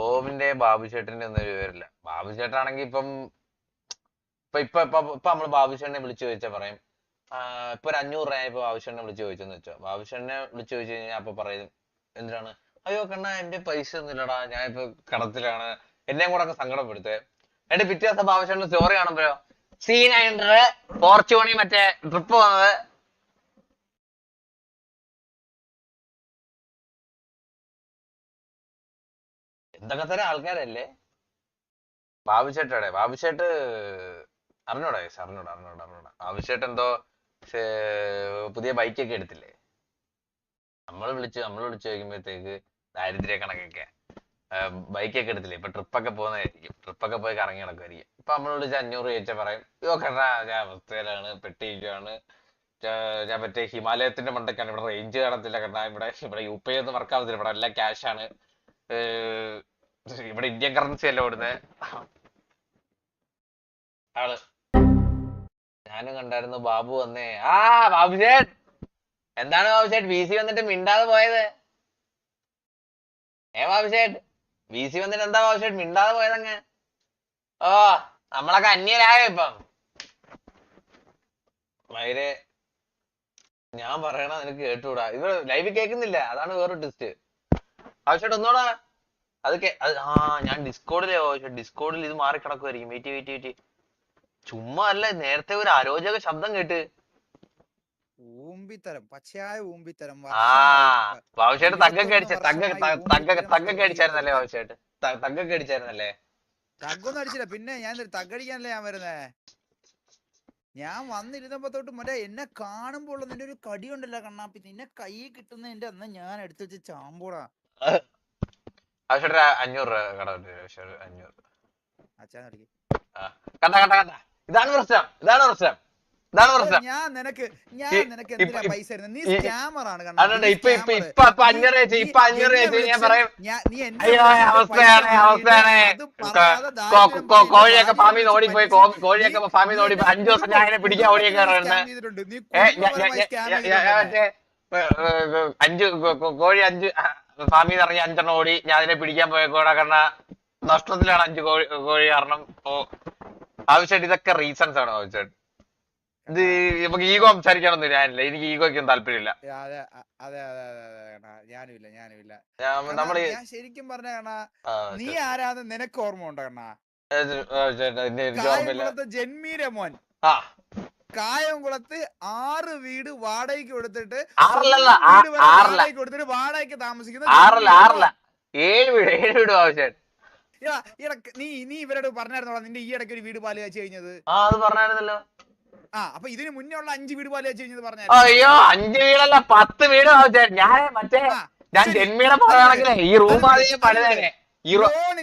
ടോമിന്റെ ബാബു ചേട്ടന്റെ ഒന്നും ഒരു വിവരമില്ല. ബാബു ചേട്ടനാണെങ്കിൽ ഇപ്പം ഇപ്പൊ ഇപ്പൊ ഇപ്പൊ നമ്മൾ ബാബു ചേട്ടനെ വിളിച്ചു ചോദിച്ചാൽ പറയും. ഇപ്പൊ ഒരു അഞ്ഞൂറ് രൂപ ഇപ്പൊ ബാബു ചേട്ടനെ വിളിച്ചു ചോദിച്ചെന്ന് വെച്ചോ. ബാബു ചേട്ടനെ വിളിച്ചു ചോദിച്ചു കഴിഞ്ഞാൽ അപ്പൊ പറയും എന്തിനാണ്? അയ്യോ കണ്ണ എന്റെ പൈസ ഒന്നും ഇല്ലടാ. ഞാൻ ഇപ്പൊ കടത്തിലാണ്. എന്നെയും കൂടെ അങ്ങ് സങ്കടപ്പെടുത്തേ. എന്റെ പിറ്റേ ദിവസം ബാബു ചേട്ടന്റെ സ്റ്റോറി കാണുമ്പോഴോ സീൻ ഫോർച്യൂണി മറ്റേ ട്രിപ്പ് വന്നത് എന്തൊക്കെ തരം ആൾക്കാരല്ലേ? ബാബുചേട്ടയുടെ ബാബുചേട്ട് അറിഞ്ഞൂടാ യേശ് അറിഞ്ഞൂടാ അറിഞ്ഞൂടാ അറിഞ്ഞൂടാ. ബാബുചേട്ട് എന്തോ പുതിയ ബൈക്കൊക്കെ എടുത്തില്ലേ? നമ്മൾ വിളിച്ച് നമ്മൾ വിളിച്ച് ചോദിക്കുമ്പോഴത്തേക്ക് ദാരിദ്ര്യ കണക്കൊക്കെ ബൈക്കൊക്കെ എടുത്തില്ലേ? ഇപ്പൊ ട്രിപ്പൊക്കെ പോകുന്നതായിരിക്കും. ട്രിപ്പൊക്കെ പോയി കറങ്ങി നടക്കുമായിരിക്കും ഇപ്പൊ നമ്മൾ വിളിച്ച് അഞ്ഞൂറ് ചോദിച്ചാൽ പറയും യോ കണ്ടാ ഞാൻ അവസ്ഥയിലാണ് പെട്ടിയിരിക്കുകയാണ് ഞാൻ മറ്റേ ഹിമാലയത്തിന്റെ മണ്ടക്കാണ് ഇവിടെ റേഞ്ച് കാണത്തില്ല കണ്ടാ. ഇവിടെ ഇവിടെ യു പി ഒന്നും വർക്ക് ആവത്തില്ല. ഇവിടെ എല്ലാം ക്യാഷ് ആണ്. ഇവിടെ ഇന്ത്യൻ കറൻസി അല്ല ഇവിടുന്ന് ആൾ. ഞാനും കണ്ടായിരുന്നു ബാബു വന്നേ. ആ ബാബു ചേട്ട് എന്താണ് ബാബു ചേട്ട് വി സി വന്നിട്ട് മിണ്ടാതെ പോയത്. ഏ ബാബു ചേട്ട് വി സി വന്നിട്ട് എന്താ ബാബു ചേട്ട് മിണ്ടാതെ പോയതങ്ങ്. ഓ നമ്മളൊക്കെ അന്യരായോ ഇപ്പം? വൈരെ ഞാൻ പറയണ നിനക്ക് കേട്ടൂടാ. ഇത് ലൈവ് കേൾക്കുന്നില്ല അതാണ് വേറെ ടെസ്റ്റ് ആവശ്യമായിട്ട് ഒന്നോടാ അതൊക്കെ ആ ഞാൻ ഡിസ്കോഡിലെ ഡിസ്കോഡിൽ ഇത് മാറി കിടക്കുമായിരിക്കും വെയിറ്റ് വെയിറ്റ് വെയിറ്റ് ചുമ്മാ അല്ല നേരത്തെ ഒരു അരോചക ശബ്ദം കേട്ട്. ഊമ്പിത്തരം പച്ചയായ ഊമ്പിത്തരം ആ വർഷങ്ങളായി ഇപ്പ- ബാബുശേട്ട് തഗ്ഗൊക്കെ അടിച്ച തഗ്ഗ തഗ്ഗ ഊമ്പിത്തരം തഗ്ഗൊക്കെ അടിച്ചായിരുന്നല്ലേ ബാബുശേട്ട് തഗ്ഗൊക്കെ അടിച്ചായിരുന്നല്ലേ? തഗ്ഗൊന്നും അടിച്ചില്ല. പിന്നെ ഞാൻ തഗ്ഗടിക്കാനല്ലേ ഞാൻ വരുന്നേ? ഞാൻ വന്നിരുന്നപ്പോ തൊട്ട് മറ്റേ എന്നെ കാണുമ്പോൾ ഉള്ള നിന്റെ ഒരു കടി ഉണ്ടല്ലോ കണ്ണാപ്പി. നിന്നെ കൈ കിട്ടുന്നതിന്റെ അന്ന് ഞാൻ എടുത്തു വെച്ച് ചാമ്പോടാ. ബാബുശേട്ട് അഞ്ഞൂറ് രൂപ കട അഞ്ഞൂറ് കണ്ട കണ്ട കണ്ട. ഇതാണ് പ്രശ്നം. ഇതാണ് പ്രശ്നം. ഇതാണ് പ്രശ്നം. ഞാൻ നിനക്ക് ഞാൻ നിനക്ക് ഇപ്പ- എന്തിനാ പൈസ തരുന്നത് നീ ഈ- സ്കാമർ ആണ് അതുകൊണ്ട് ഇപ്പൊ ഇപ്പൊ ഇപ്പൊ ഇപ്പൊ അഞ്ഞൂറ് വെച്ച് ഇപ്പൊ അഞ്ഞൂറ് വെച്ച് ഞാൻ പറയും. അയ്യോ അവസ്ഥയാണ് അവസ്ഥയാണ്. കോഴിയൊക്കെ ഫാമിൽ നിന്ന് ഓടിപ്പോയി കോഴിയൊക്കെ ഫാമിൽ നിന്ന് ഓടിപ്പോയി അഞ്ചു ദിവസം ഞാൻ അങ്ങനെ പിടിക്കാൻ ഓടിയൊക്കെ അഞ്ചു അഞ്ച് കോഴി അഞ്ച് നിന്ന് ഇറങ്ങി അഞ്ചെണ്ണം ഓടി ഞാൻ അതിനെ പിടിക്കാൻ പോയക്കോടെ കാരണം നഷ്ടത്തിലാണ് അഞ്ച് കോഴി കോഴി കാരണം. ഓ ആവശ്യമായിട്ട് ഇതൊക്കെ റീസൺസ് ആണ് ആവശ്യമായിട്ട്. ഇത് നമുക്ക് ഈഗോ സംസാരിക്കാനൊന്നും ഞാനില്ല. എനിക്ക് ഈഗോയ്ക്കും താല്പര്യമില്ല. അതെ അതെ അതെ അതെ ഞാനുമില്ല ഞാനുമില്ല. നമ്മൾ ശരിക്കും പറഞ്ഞ കണ്ണാ നീ ആരാന്ന് നിനക്ക് ഓർമ്മ ഉണ്ടോ കണ്ണാ? ജന്മീര മോൻ. ആ. കായംകുളത്ത് ആറ് വീട് വാടകയ്ക്ക് കൊടുത്തിട്ട്. വാടകയ്ക്ക് കൊടുത്തിട്ട് വാടകയ്ക്ക് താമസിക്കുന്ന ഏഴ് വീട് ഏഴ് വീട് ആവശ്യമായിട്ട് എടാ, ഇടയ്ക്ക് നീ നീ ഇവരോട് പറഞ്ഞായിരുന്നോ നിന്റെ ഈ ഇടയ്ക്ക് ഒരു വീട് പാൽ വെച്ച് കഴിഞ്ഞത്? ആ അത് പറഞ്ഞായിരുന്നല്ലോ. ആ അപ്പൊ ഇതിന് മുന്നേ ഉള്ള അഞ്ച് വീട് പാൽ വെച്ച് കഴിഞ്ഞത് പറഞ്ഞു അയ്യോ അഞ്ച് വീടല്ല പത്ത് വീട് ഞാൻ മറ്റേ ഞാൻ ജന്മീടെ ജന്മിയുടെ പറയുകയാണെങ്കിലേ ഈ റൂം ആദ്യം പണിതേനെ. ലോൺ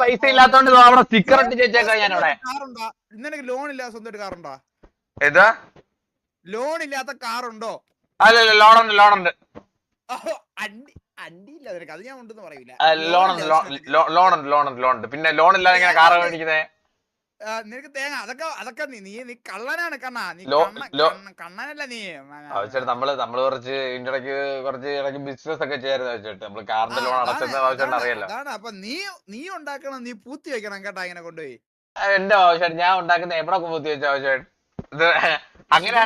പൈസ ഇല്ലാത്തോണ്ട് അവിടെ സ്റ്റിക്കർ ചേച്ചേക്കാ ഞാൻ അവിടെ കാറുണ്ടോ നിനക്ക് ലോൺ ഇല്ലാതെ സ്വന്തമായിട്ട് കാറുണ്ടോ ഏതാ? ലോൺ ഇല്ലാത്ത കാറുണ്ടോ അല്ലല്ല ലോണുണ്ട് ലോണുണ്ട് ഓഹോ, അണ്ടി അണ്ടി ഇല്ല നിനക്ക് അത് ഞാൻ പറയൂല. ലോണുണ്ട് ലോണുണ്ട് ലോണുണ്ട് ലോണുണ്ട് പിന്നെ ലോൺ ഇല്ലാതെ ഇങ്ങനെ കാറ് മേടിക്കുന്നത് ആ, നിനക്ക് തേങ്ങ അതൊക്കെ അതൊക്കെ നീ നീ കള്ളനാണ് കണ്ണാ. നീ കണ്ണനല്ല നീ ആവശ്യമായിട്ട് നമ്മൾ നമ്മൾ കുറച്ച് ഇടയ്ക്ക് കുറച്ച് ഇടയ്ക്ക് ബിസിനസ് ഒക്കെ ചെയ്യാറുണ്ട് ആവശ്യമായിട്ട് നമ്മൾ കാറിന്റെ ലോൺ അടച്ചെന്ന് ആവശ്യമായിട്ട് അറിയാലോ. അതാണ്. അപ്പൊ നീ നീ ഉണ്ടാക്കണം നീ പൂത്തി വെക്കണം കേട്ടാ ഇങ്ങനെ കൊണ്ടുപോയി. എന്റെ ആവശ്യമായിട്ട് ഞാൻ ഉണ്ടാക്കുന്ന എവിടെ പൂത്തി വെച്ച ആവശ്യമായിട്ട്? ഇത് അങ്ങനെ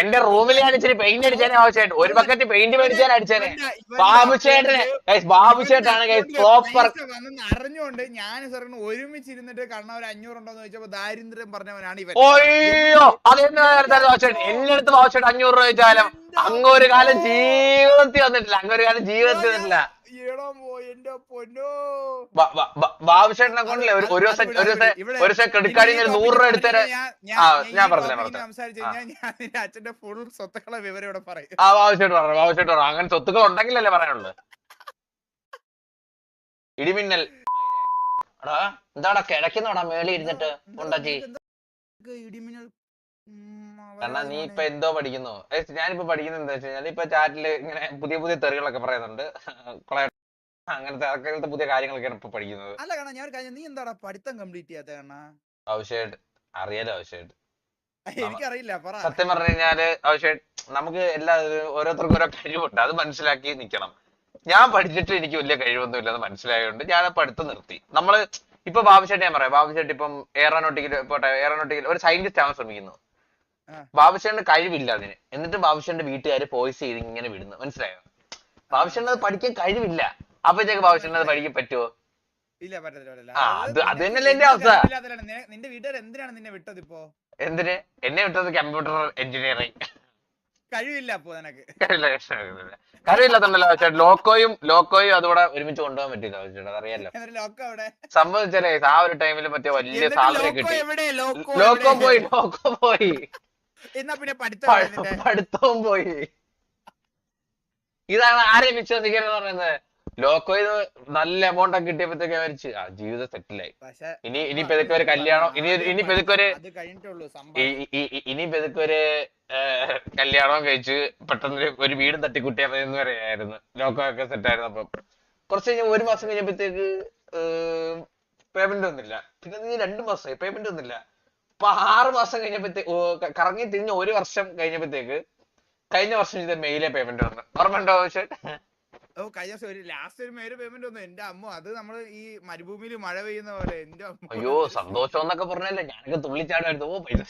എന്റെ റൂമിൽ ഞാൻ ഇച്ചിരി പെയിന്റ് അടിച്ചാനേ ആവശ്യമായിട്ട്. ഒരു ബക്കറ്റ് പെയിന്റ് മേടിച്ചാൽ അടിച്ചേനെ. ഇവന്റെ- ഇവന്റെ ബാബു ചേട്ടന്. Account- ബാബു ചേട്ടാണ് account പ്രോപ്പർ അറിഞ്ഞുകൊണ്ട് ഞാൻ സാറിന് ഒരുമിച്ചിരുന്നിട്ട് കണ്ണ ഒരു അഞ്ഞൂറുണ്ടോന്ന് ചോദിച്ചപ്പോ ദാരിദ്ര്യം പറഞ്ഞവനാണ് ഇവൻ. ഓയ്യോ അതെന്നെ ആവശ്യമായിട്ട്. എന്റെ അടുത്ത് ആവശ്യമായിട്ട് അഞ്ഞൂറ് രൂപ ചോദിച്ചാലും അങ്ങ് ഒരു കാലം ജീവിതത്തിൽ വന്നിട്ടില്ല. അങ്ങൊരു കാലം ജീവിതത്തിൽ വന്നിട്ടില്ല. എന്റെ പൊന്നോ. കൊണ്ടല്ലേ? ഒരു ഒരു ദിവസം ഒരു ദിവസം ഒരു ദിവസം ക്രെഡിറ്റ് കാർഡിൽ നിന്ന് നൂറ് രൂപ ഞാൻ പറഞ്ഞില്ല. സംസാരിച്ചു. ഞാൻ നിന്റെ അച്ഛന്റെ ഫുൾ സ്വത്തുക്കളെ വിവരം ഇവിടെ പറയും. ആ പറഞ്ഞു പറഞ്ഞു അങ്ങനെ സ്വത്തുക്കൾ ഉണ്ടെങ്കിലല്ലേ പറയാനുള്ളൂ. ഇടിമിന്നൽ. എന്താടാ കിടക്കുന്നോടാ മേളി ഇരുന്നിട്ട് കൊണ്ടച്ചി ഇടിമിന്നൽ കാരണം നീ ഇപ്പൊ എന്തോ പഠിക്കുന്നു? ഞാനിപ്പോ പഠിക്കുന്നത് എന്താ വെച്ച് കഴിഞ്ഞാൽ ഇപ്പൊ ചാറ്റിൽ ഇങ്ങനെ പുതിയ പുതിയ തെറികളൊക്കെ പറയുന്നുണ്ട്. അങ്ങനത്തെ അങ്ങനത്തെ പുതിയ കാര്യങ്ങളൊക്കെയാണ് ഇപ്പൊ പഠിക്കുന്നത്. അല്ല കാണാ ഞാൻ കാര്യം നീ എന്താടാ പഠിത്തം കംപ്ലീറ്റ് ചെയ്യാത്ത കാണാ ആവശ്യമായിട്ട് അറിയാലോ ആവശ്യമായിട്ട് എനിക്കറിയില്ല പറ. സത്യം പറഞ്ഞു കഴിഞ്ഞാൽ ആവശ്യമായിട്ട് നമുക്ക് എല്ലാ ഓരോരുത്തർക്കും ഓരോ കഴിവുണ്ട്. അത് മനസ്സിലാക്കി നിക്കണം. ഞാൻ പഠിച്ചിട്ട് എനിക്ക് വലിയ കഴിവൊന്നും ഇല്ലെന്ന് മനസ്സിലായതുകൊണ്ട് ഞാൻ പഠിത്തം നിർത്തി. നമ്മൾ ഇപ്പൊ ബാബുശേട്ടി ഞാൻ പറയാം. ബാബുശേട്ടി ഇപ്പം എയറോനോട്ടിക്കൽ പോട്ടെ എയറോനോട്ടിക്കൽ ഒരു സയന്റിസ്റ്റ് ആവാൻ ശ്രമിക്കുന്നു. ബാബുശേട്ടിന് കഴിവില്ല അതിന്. എന്നിട്ട് ബാബുശേന്റെ വീട്ടുകാര് പോയിസ് ചെയ്ത് ഇങ്ങനെ വിടുന്നു. മനസ്സിലായോ? ബാബുശേട്ടിന് അത് പഠിക്കാൻ കഴിവില്ല. അപ്പോഴത്തേക്ക് ബാബുശേട്ടിന് അത് പഠിക്കാൻ പറ്റുമോ ഇല്ല പറ്റത്തില്ല അത് തന്നെയല്ലേ എന്റെ അവസ്ഥ. നിന്റെ വീട്ടുകാർ എന്തിനാണ് നിന്നെ വിട്ടത് ഇപ്പോ? എന്തിന്? എന്നെ വിട്ടത് കമ്പ്യൂട്ടർ എഞ്ചിനീയറിംഗ് കഴിവില്ല അപ്പോ നിനക്ക്. ലോക്കോയും ലോക്കോയും അതുകൂടെ ഒരുമിച്ച് കൊണ്ടുപോകാൻ പറ്റില്ല ചേട്ടാ അറിയാലോ. സംഭവിച്ചാലേ ആ ഒരു ടൈമിൽ മറ്റേ വലിയ സാധനം കിട്ടി. ലോക്കോ പോയി ലോക്കോ പോയി. എന്നാ പിന്നെ പഠിത്തം? പഠിത്തവും പോയി. ഇതാണ് ആരെയും വിശ്വസിക്കരുത് പറയുന്നത്. ലോക്കോ ഇത് നല്ല എമൗണ്ട് ഒക്കെ കിട്ടിയപ്പോഴത്തേക്ക് മരിച്ചു ആ ജീവിതം സെറ്റിലായി ആയി ഇനി ഇനി പെതുക്കെ ഒരു കല്യാണം ഇനി ഇനി പെതുക്കെ ഒരു അത് കഴിഞ്ഞിട്ടുള്ളൂ ഈ- സംഭവം ഈ- ഈ- ഈ- ഇനി പെതുക്കെ ഒരു കല്യാണം കഴിച്ച് പെട്ടെന്ന് ഒരു- വീടും തട്ടിക്കുട്ടിയാ മതി എന്ന് പറയായിരുന്നു. ലോക്കോ ഒക്കെ സെറ്റ് ആയിരുന്നു അപ്പം. കുറച്ച് കഴിഞ്ഞ ഒരു മാസം കഴിഞ്ഞപ്പോഴത്തേക്ക് പേയ്മെന്റ് വന്നില്ല. പിന്നെ നീ രണ്ടു മാസമായി. പേയ്മെന്റ് വന്നില്ല. അപ്പൊ ആറ് മാസം കഴിഞ്ഞപ്പോഴത്തേക്ക് കറങ്ങി തിരിഞ്ഞ് ഒരു വർഷം കഴിഞ്ഞപ്പോഴത്തേക്ക് കഴിഞ്ഞ വർഷം ചെയ്ത മെയിലെ പേയ്മെന്റ് വന്നു. ഓർമ്മയുണ്ടോ ഓ കഴിഞ്ഞ ദിവസം ഒരു ലാസ്റ്റ് ഒരു മേര് പേയ്മെന്റ് വന്നു. എന്റെ അമ്മ അത് നമ്മൾ ഈ മരുഭൂമിയിൽ മഴ പെയ്യുന്ന പോലെ എന്റെ അമ്മ. അയ്യോ സന്തോഷം എന്നൊക്കെ പറഞ്ഞല്ലേ ഞാനൊക്കെ തുള്ളിച്ചാടായിരുന്നു ഓ പൈസ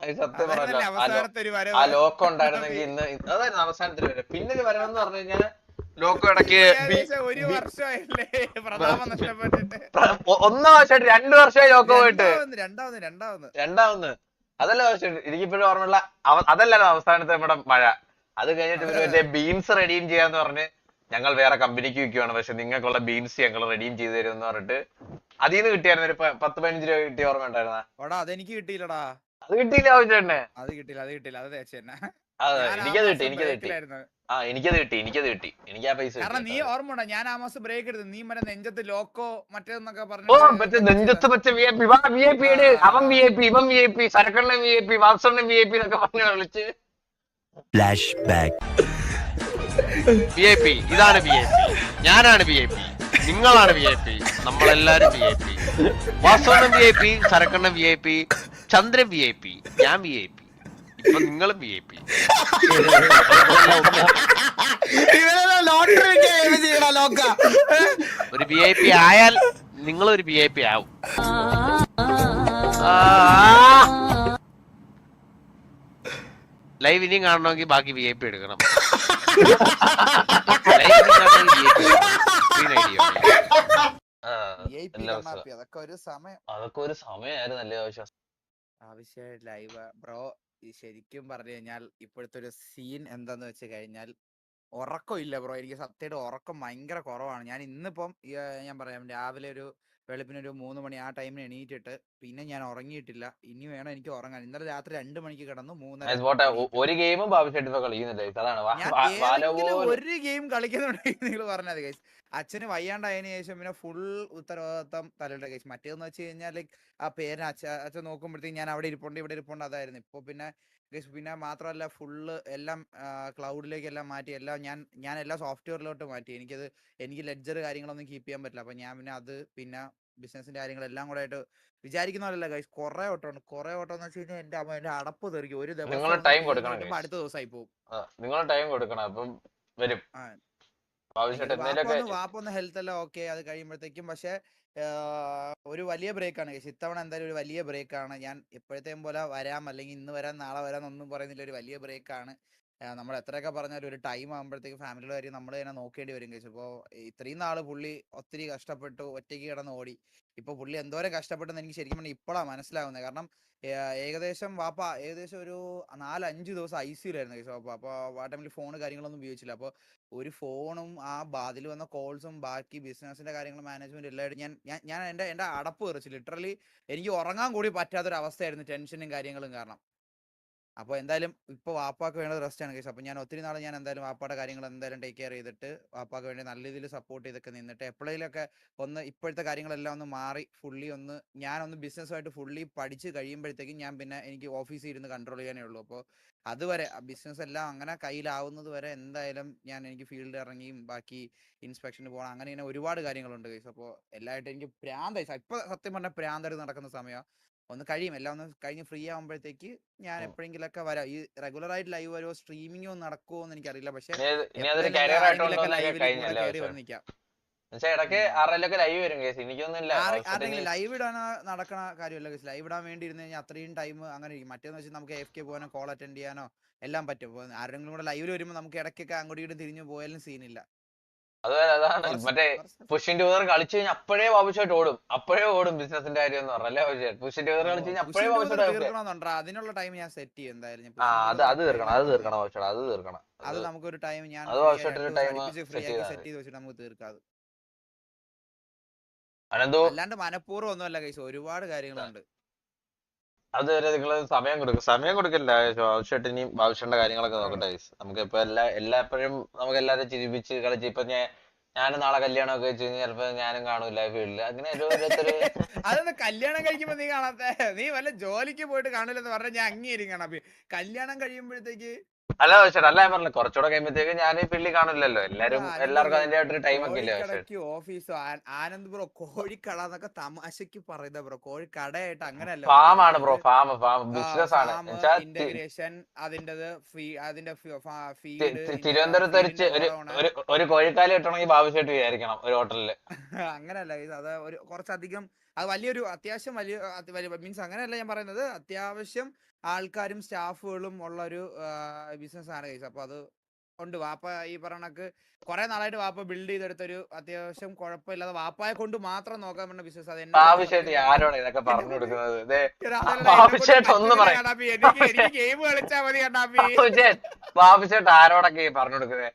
സത്യം പറഞ്ഞല്ലോ. ആ ലോക്കം ഒരു ഉണ്ടായിരുന്നെങ്കിൽ ഇന്ന് ഇന്ന് അതായിരുന്നു അവസാനത്തെ വരെ പിന്നെ ഒരു വരവെന്ന് പറഞ്ഞു കഴിഞ്ഞാൽ ലോക്കോ ഇടയ്ക്ക് ഒന്നാം വർഷമായിട്ട് രണ്ടു വർഷമായി ലോക്കോ പോയിട്ട്. രണ്ടാമെന്ന് അതല്ല എനിക്കിപ്പോഴും ഓർമ്മയുള്ള അതല്ലല്ലോ അവസാനത്തെ നമ്മുടെ മഴ. അത് കഴിഞ്ഞിട്ട് ഇവർ മറ്റേ ബീൻസ് റെഡീം ചെയ്യാന്ന് പറഞ്ഞ് ഞങ്ങൾ വേറെ കമ്പനിക്ക് വിൽക്കുവാണ്. പക്ഷെ നിങ്ങൾക്കുള്ള ബീൻസ് ഞങ്ങൾ റെഡീം ചെയ്തു തരും എന്ന് പറഞ്ഞിട്ട് അതിൽ നിന്ന് കിട്ടിയായിരുന്നു. ഒരു പത്ത് പതിനഞ്ച് രൂപ കിട്ടിയ ഓർമ്മ ഉണ്ടായിരുന്നാ? ഓടാ അതെനിക്ക് കിട്ടിയില്ലടാ. അത് കിട്ടിയില്ല ആവശ്യം അത് കിട്ടിയില്ല അത് കിട്ടിയില്ല. അത് എനിക്കത് കിട്ടി എനിക്കത് കിട്ടി. ബ്രേക്കിലായിരുന്നു. ആ എനിക്കത് കിട്ടി എനിക്കത് കിട്ടി എനിക്ക് ആ പൈസ കാരണം നീ. ഓർമ്മ ഉണ്ടോ ഞാൻ ആ മാസം ബ്രേക്ക് എടുത്തു നീ മറ്റേ നെഞ്ചത്ത് ലോക്കോ മറ്റേന്നൊക്കെ ഓ പറഞ്ഞു മറ്റേ നെഞ്ചത്ത് മറ്റേ വി ഐ പി വാ വി ഐ പി അവൻ വി ഐ പി ഇവൻ V I P Sarakkannan V I P വാത്സണ്ണൻ V I P എന്നൊക്കെ പറഞ്ഞു വിളിച്ച് Flashback. വി ഐ പി ഇതാണ് വി ഐ പി ഞാനാണ് വി ഐ പി നിങ്ങളാണ് വി ഐ പി നമ്മളെല്ലാരും V I P Vasavannan V I P Sarakkannan V I P Chandran V I P ഞാൻ V I P ഇപ്പൊ നിങ്ങളും V I P ഒരു V I P ആയാൽ നിങ്ങൾ ഒരു വി ഐ പി ആവും ലൈവ് ഇനിയും കാണണമെങ്കിൽ ബാക്കി വി ഐ പി എടുക്കണം. അതൊക്കെ ഒരു സമയം. അതൊക്കെ ഒരു സമയമായിരുന്നു അല്ലേ ആവശ്യം? ആവശ്യ ലൈവ് ബ്രോ ശരിക്കും പറഞ്ഞു കഴിഞ്ഞാൽ ഇപ്പോഴത്തെ ഒരു സീൻ എന്താന്ന് വെച്ച് കഴിഞ്ഞാൽ ഉറക്കം ഇല്ല ബ്രോ എനിക്ക് സത്യമായിട്ട് ഉറക്കം ഭയങ്കര കുറവാണ്. ഞാൻ ഇന്നിപ്പം ഈ, ഞാൻ പറയാം രാവിലെ ഒരു വെളുപ്പിന് ഒരു മൂന്ന് മണി ആ ടൈമിന് എണീറ്റിട്ട് പിന്നെ ഞാൻ ഉറങ്ങിയിട്ടില്ല. ഇനി വേണം എനിക്ക് ഉറങ്ങാൻ. ഇന്നലെ രാത്രി രണ്ട് മണിക്ക് കിടന്നു മൂന്നര ഒരു ഗെയിമും ഒരു ഗെയിം കളിക്കുന്നുണ്ടെങ്കിൽ നിങ്ങൾ പറഞ്ഞത് ഗൈസ് അച്ഛന് വയ്യാണ്ടായതിനു ശേഷം പിന്നെ ഫുൾ ഉത്തരവാദിത്തം തലയുടെ ഗൈസ് മറ്റേന്ന് വെച്ച് കഴിഞ്ഞാൽ ലൈക്ക് ആ പേര് അച്ഛ അച്ഛൻ നോക്കുമ്പോഴത്തേക്ക് ഞാൻ അവിടെ ഇരിപ്പുണ്ട് ഇവിടെ ഇരിപ്പുണ്ട് അതായിരുന്നു. ഇപ്പൊ പിന്നെ ഗൈസ് പിന്നെ മാത്രമല്ല ഫുള്ള് എല്ലാം ക്ലൗഡിലേക്ക് എല്ലാം മാറ്റി എല്ലാം ഞാൻ ഞാൻ എല്ലാ സോഫ്റ്റ്വെയറിലോട്ട് മാറ്റി. എനിക്കത് എനിക്ക് ലെഡ്ജർ കാര്യങ്ങളൊന്നും കീപ്പ് ചെയ്യാൻ പറ്റില്ല. അപ്പൊ ഞാൻ പിന്നെ അത് പിന്നെ ബിസിനസിന്റെ കാര്യങ്ങളെല്ലാം കൂടെ ആയിട്ട് വിചാരിക്കുന്ന പോലെയല്ല ഗൈസ് കുറെ ഓട്ടമുണ്ട് കുറെ ഓട്ടം എന്ന് വെച്ച് കഴിഞ്ഞാൽ എന്റെ അമ്മ എന്റെ അടപ്പ് തെറിക്കും. ഒരു ദിവസം നിങ്ങൾ ടൈം കൊടുക്കണം. അടുത്ത ദിവസമായി പോകും നിങ്ങൾ ടൈം കൊടുക്കണം. അപ്പം വരും. വാപ്പൊന്ന് ഹെൽത്ത് എല്ലാം ഓക്കെ അത് കഴിയുമ്പോഴത്തേക്കും പക്ഷെ ഒരു വലിയ ബ്രേക്ക് ആണ് കേസ് ഇത്തവണ എന്തായാലും ഒരു വലിയ ബ്രേക്ക് ആണ്. ഞാൻ എപ്പോഴത്തെയും പോലെ വരാം. അല്ലെങ്കിൽ ഇന്ന് വരാം നാളെ വരാം എന്നൊന്നും പറയുന്നില്ല. ഒരു വലിയ ബ്രേക്കാണ് നമ്മൾ എത്രയൊക്കെ പറഞ്ഞാലും ഒരു ടൈം ആകുമ്പോഴത്തേക്ക് ഫാമിലിയുടെ കാര്യം നമ്മൾ തന്നെ നോക്കേണ്ടി വരും കേസ്. ഇപ്പോൾ ഇത്രയും നാൾ പുള്ളി ഒത്തിരി കഷ്ടപ്പെട്ടു ഒറ്റയ്ക്ക് കിടന്ന് ഓടി. ഇപ്പൊ പുള്ളി എന്തോരം കഷ്ടപ്പെട്ടെന്ന് എനിക്ക് ശരിക്കും പറഞ്ഞാൽ ഇപ്പോഴാണ് മനസ്സിലാവുന്നത് കാരണം ഏകദേശം വാപ്പ ഏകദേശം ഒരു നാലഞ്ച് ദിവസം ഐ സിയിലായിരുന്നു കേസ് വാപ്പ. അപ്പോൾ ആ ടൈമിൽ ഫോൺ കാര്യങ്ങളൊന്നും ഉപയോഗിച്ചില്ല. അപ്പോൾ ഒരു ഫോണും ആ അതിൽ വന്ന കോൾസും ബാക്കി ബിസിനസിന്റെ കാര്യങ്ങളും മാനേജ്മെന്റ് എല്ലായിട്ട് ഞാൻ ഞാൻ എന്റെ എന്റെ അടപ്പ് തെറിച്ചു ലിറ്ററലി എനിക്ക് ഉറങ്ങാൻ കൂടി പറ്റാത്തൊരു അവസ്ഥയായിരുന്നു ടെൻഷനും കാര്യങ്ങളും കാരണം. അപ്പോൾ എന്തായാലും ഇപ്പോൾ വാപ്പാക്ക് വേണ്ടത് റെസ്റ്റ് ആണ് കേസ് അപ്പോൾ ഞാൻ ഒത്തിരി നാൾ ഞാൻ എന്തായാലും വാപ്പാടെ കാര്യങ്ങൾ എന്തായാലും ടേക്ക് കെയർ ചെയ്തിട്ട് വാപ്പാക്ക് വേണ്ടി നല്ല രീതിയിൽ സപ്പോർട്ട് ചെയ്തൊക്കെ നിന്നിട്ട് എപ്പോഴേലൊക്കെ ഒന്ന് ഇപ്പോഴത്തെ കാര്യങ്ങളെല്ലാം ഒന്ന് മാറി ഫുള്ളി ഒന്ന് ഞാനൊന്ന് ബിസിനസ്സുമായിട്ട് ഫുള്ളി പഠിച്ച് കഴിയുമ്പോഴത്തേക്കും ഞാൻ പിന്നെ എനിക്ക് ഓഫീസിൽ ഇരുന്ന് കൺട്രോൾ ചെയ്യാനേ ഉള്ളൂ. അപ്പോൾ അതുവരെ ബിസിനസ് എല്ലാം അങ്ങനെ കയ്യിലാവുന്നത് വരെ എന്തായാലും ഞാൻ എനിക്ക് ഫീൽഡിൽ ഇറങ്ങിയും ബാക്കി ഇൻസ്പെക്ഷന് പോകണം അങ്ങനെ ഇങ്ങനെ ഒരുപാട് കാര്യങ്ങളുണ്ട് കേസ് അപ്പോൾ എല്ലായിട്ടും എനിക്ക് പ്രാന്തായി ഇപ്പൊ സത്യം പറഞ്ഞാൽ പ്രാന്തായിട്ട് നടക്കുന്ന സമയം. ഒന്ന് കഴിയും. എല്ലാം ഒന്ന് കഴിഞ്ഞ് ഫ്രീ ആകുമ്പോഴത്തേക്ക് ഞാൻ എപ്പോഴെങ്കിലും എപ്പോഴെങ്കിലൊക്കെ വരാം. ഈ റെഗുലർ ആയിട്ട് ലൈവ് വരുമോ സ്ട്രീമിങ്ങോ നടക്കുമോ എന്ന് എനിക്കറിയില്ല. പക്ഷെ ഇടയ്ക്ക് ലൈവ് വരും കേസ്. എനിക്കൊന്നുമില്ല. ലൈവ് ഇടാൻ നടക്കണ കാര്യമല്ല ലൈവ് ഇടാൻ വേണ്ടി ഇരുന്ന് കഴിഞ്ഞാൽ അത്രയും ടൈം അങ്ങനെ ഇരിക്കും. മറ്റേന്ന് വെച്ചാൽ നമുക്ക് എഫ് കെ പോകാനോ കോൾ അറ്റൻഡ് ചെയ്യാനോ എല്ലാം പറ്റും. ആരെങ്കിലും കൂടെ ലൈവിൽ വരുമ്പോൾ നമുക്ക് ഇടയ്ക്കൊക്കെ അങ്ങോട്ടും ഇങ്ങോട്ടും തിരിഞ്ഞു പോയാലും സീനില്ല അതുപോലെ അതാണ് മറ്റേ പുഷിന്റെ പുഷിൻ ടൂതർ കളിച്ചു കഴിഞ്ഞാൽ അപ്പോഴേ ബാബുഷായിട്ട് ഓടും. അപ്പോഴേ ഓടും ബിസിനസിന്റെ കാര്യം എന്ന് പറഞ്ഞല്ലേ ബാബുഷായിട്ട് പുഷിൻ ടൂതർ കളിച്ചു കഴിഞ്ഞാൽ അപ്പോഴേ ബാബുഷായിട്ട് അതിനുള്ള ടൈം ഞാൻ സെറ്റ് ചെയ്യും എന്തായാലും ആ അത് അത് തീർക്കണം അത് തീർക്കണം. തീർക്കണം അത് തീർക്കണം അത് നമുക്ക് നമുക്കൊരു ടൈം ഞാൻ അത് free ടൈം സെറ്റ് ചെയ്ത് വെച്ചിട്ട് നമുക്ക് തീർക്കാം അനന്തു അല്ലാണ്ട് മനഃപൂർവം ഒന്നുമല്ല കൈസ് ഒരുപാട് കാര്യങ്ങളുണ്ട്. അതുവരെ നിങ്ങൾ സമയം കൊടുക്കും സമയം കൊടുക്കില്ല ബാബുഷാട്ട് ഇനി ബാബുഷാന്റെ കാര്യങ്ങളൊക്കെ നോക്കട്ടെ. നമുക്ക് ഇപ്പൊ എല്ലാ എല്ലാപ്പോഴും നമുക്ക് എല്ലാരും ചിരിപ്പിച്ച് കളിച്ച് ഇപ്പൊ ഞാൻ ഞാനും നാളെ കല്യാണം ഒക്കെ വെച്ച് കഴിഞ്ഞാൽ ചിലപ്പോ ഞാനും കാണൂല ഫീൽഡിൽ അങ്ങനെ അതൊന്ന് കല്യാണം കഴിക്കുമ്പോ നീ കാണാത്ത. നീ വല്ല ജോലിക്ക് പോയിട്ട് കാണൂലെന്ന് പറഞ്ഞാൽ ഞാൻ അങ്ങേരിക്കണം അപ്പൊ കല്യാണം കഴിയുമ്പോഴത്തേക്ക് അല്ല ചേട്ടാ അല്ല ഞാൻ പറഞ്ഞു കുറച്ചുകൂടെ കഴിയുമ്പോഴത്തേക്ക് ഞാൻ ഈ പിള്ളി കാണില്ലല്ലോ എല്ലാരും എല്ലാവർക്കും അതിന്റെ അതിന്റെ ഒരു ടൈം ഒക്കെ ഇല്ലേ കോഴിക്കടയ്ക്ക് ഓഫീസോ ആനന്ദ് ബ്രോ കോഴിക്കട എന്നൊക്കെ തമാശക്ക് പറയുന്ന ബ്രോ. കോഴിക്കടയായിട്ട് അങ്ങനെയല്ല ഫാം ആണ് ബ്രോ ഫാം ഫാം ബിസിനസ് ആണ്. തി- ഇന്റഗ്രേഷൻ അതിന്റേത് ഫീ അതിന്റെ തി- ഫീഡ് തിരുവനന്തപുരത്ത് ഒരു ചെ- ഒരു ഒരു ഒരു കോഴിക്കാലി കിട്ടണമെങ്കിൽ ബാബുശേട്ട് വിചാരിക്കണം ഒരു ഹോട്ടലിൽ അങ്ങനെയല്ല ഇത് അത് ഒരു കുറച്ചധികം അത് വലിയൊരു അത്യാവശ്യം വലിയ മീൻസ് അങ്ങനെയല്ല ഞാൻ പറയുന്നത് അത്യാവശ്യം ആൾക്കാരും സ്റ്റാഫുകളും ഉള്ള ഒരു ബിസിനസ് ആണ് കേസ് അപ്പൊ അത് ഉണ്ട്. വാപ്പ ഈ പറയണക്ക് കുറെ നാളായിട്ട് വാപ്പ ബിൽഡ് ചെയ്തെടുത്തൊരു അത്യാവശ്യം കുഴപ്പമില്ലാതെ വാപ്പായെ കൊണ്ട് മാത്രം നോക്കാൻ പറ്റുന്ന ബിസിനസ് അത് എനിക്ക് ഗെയിം മതി ബാബുഷേട്ട് ആരോടൊക്കെ പറഞ്ഞു കൊടുക്കുന്നത്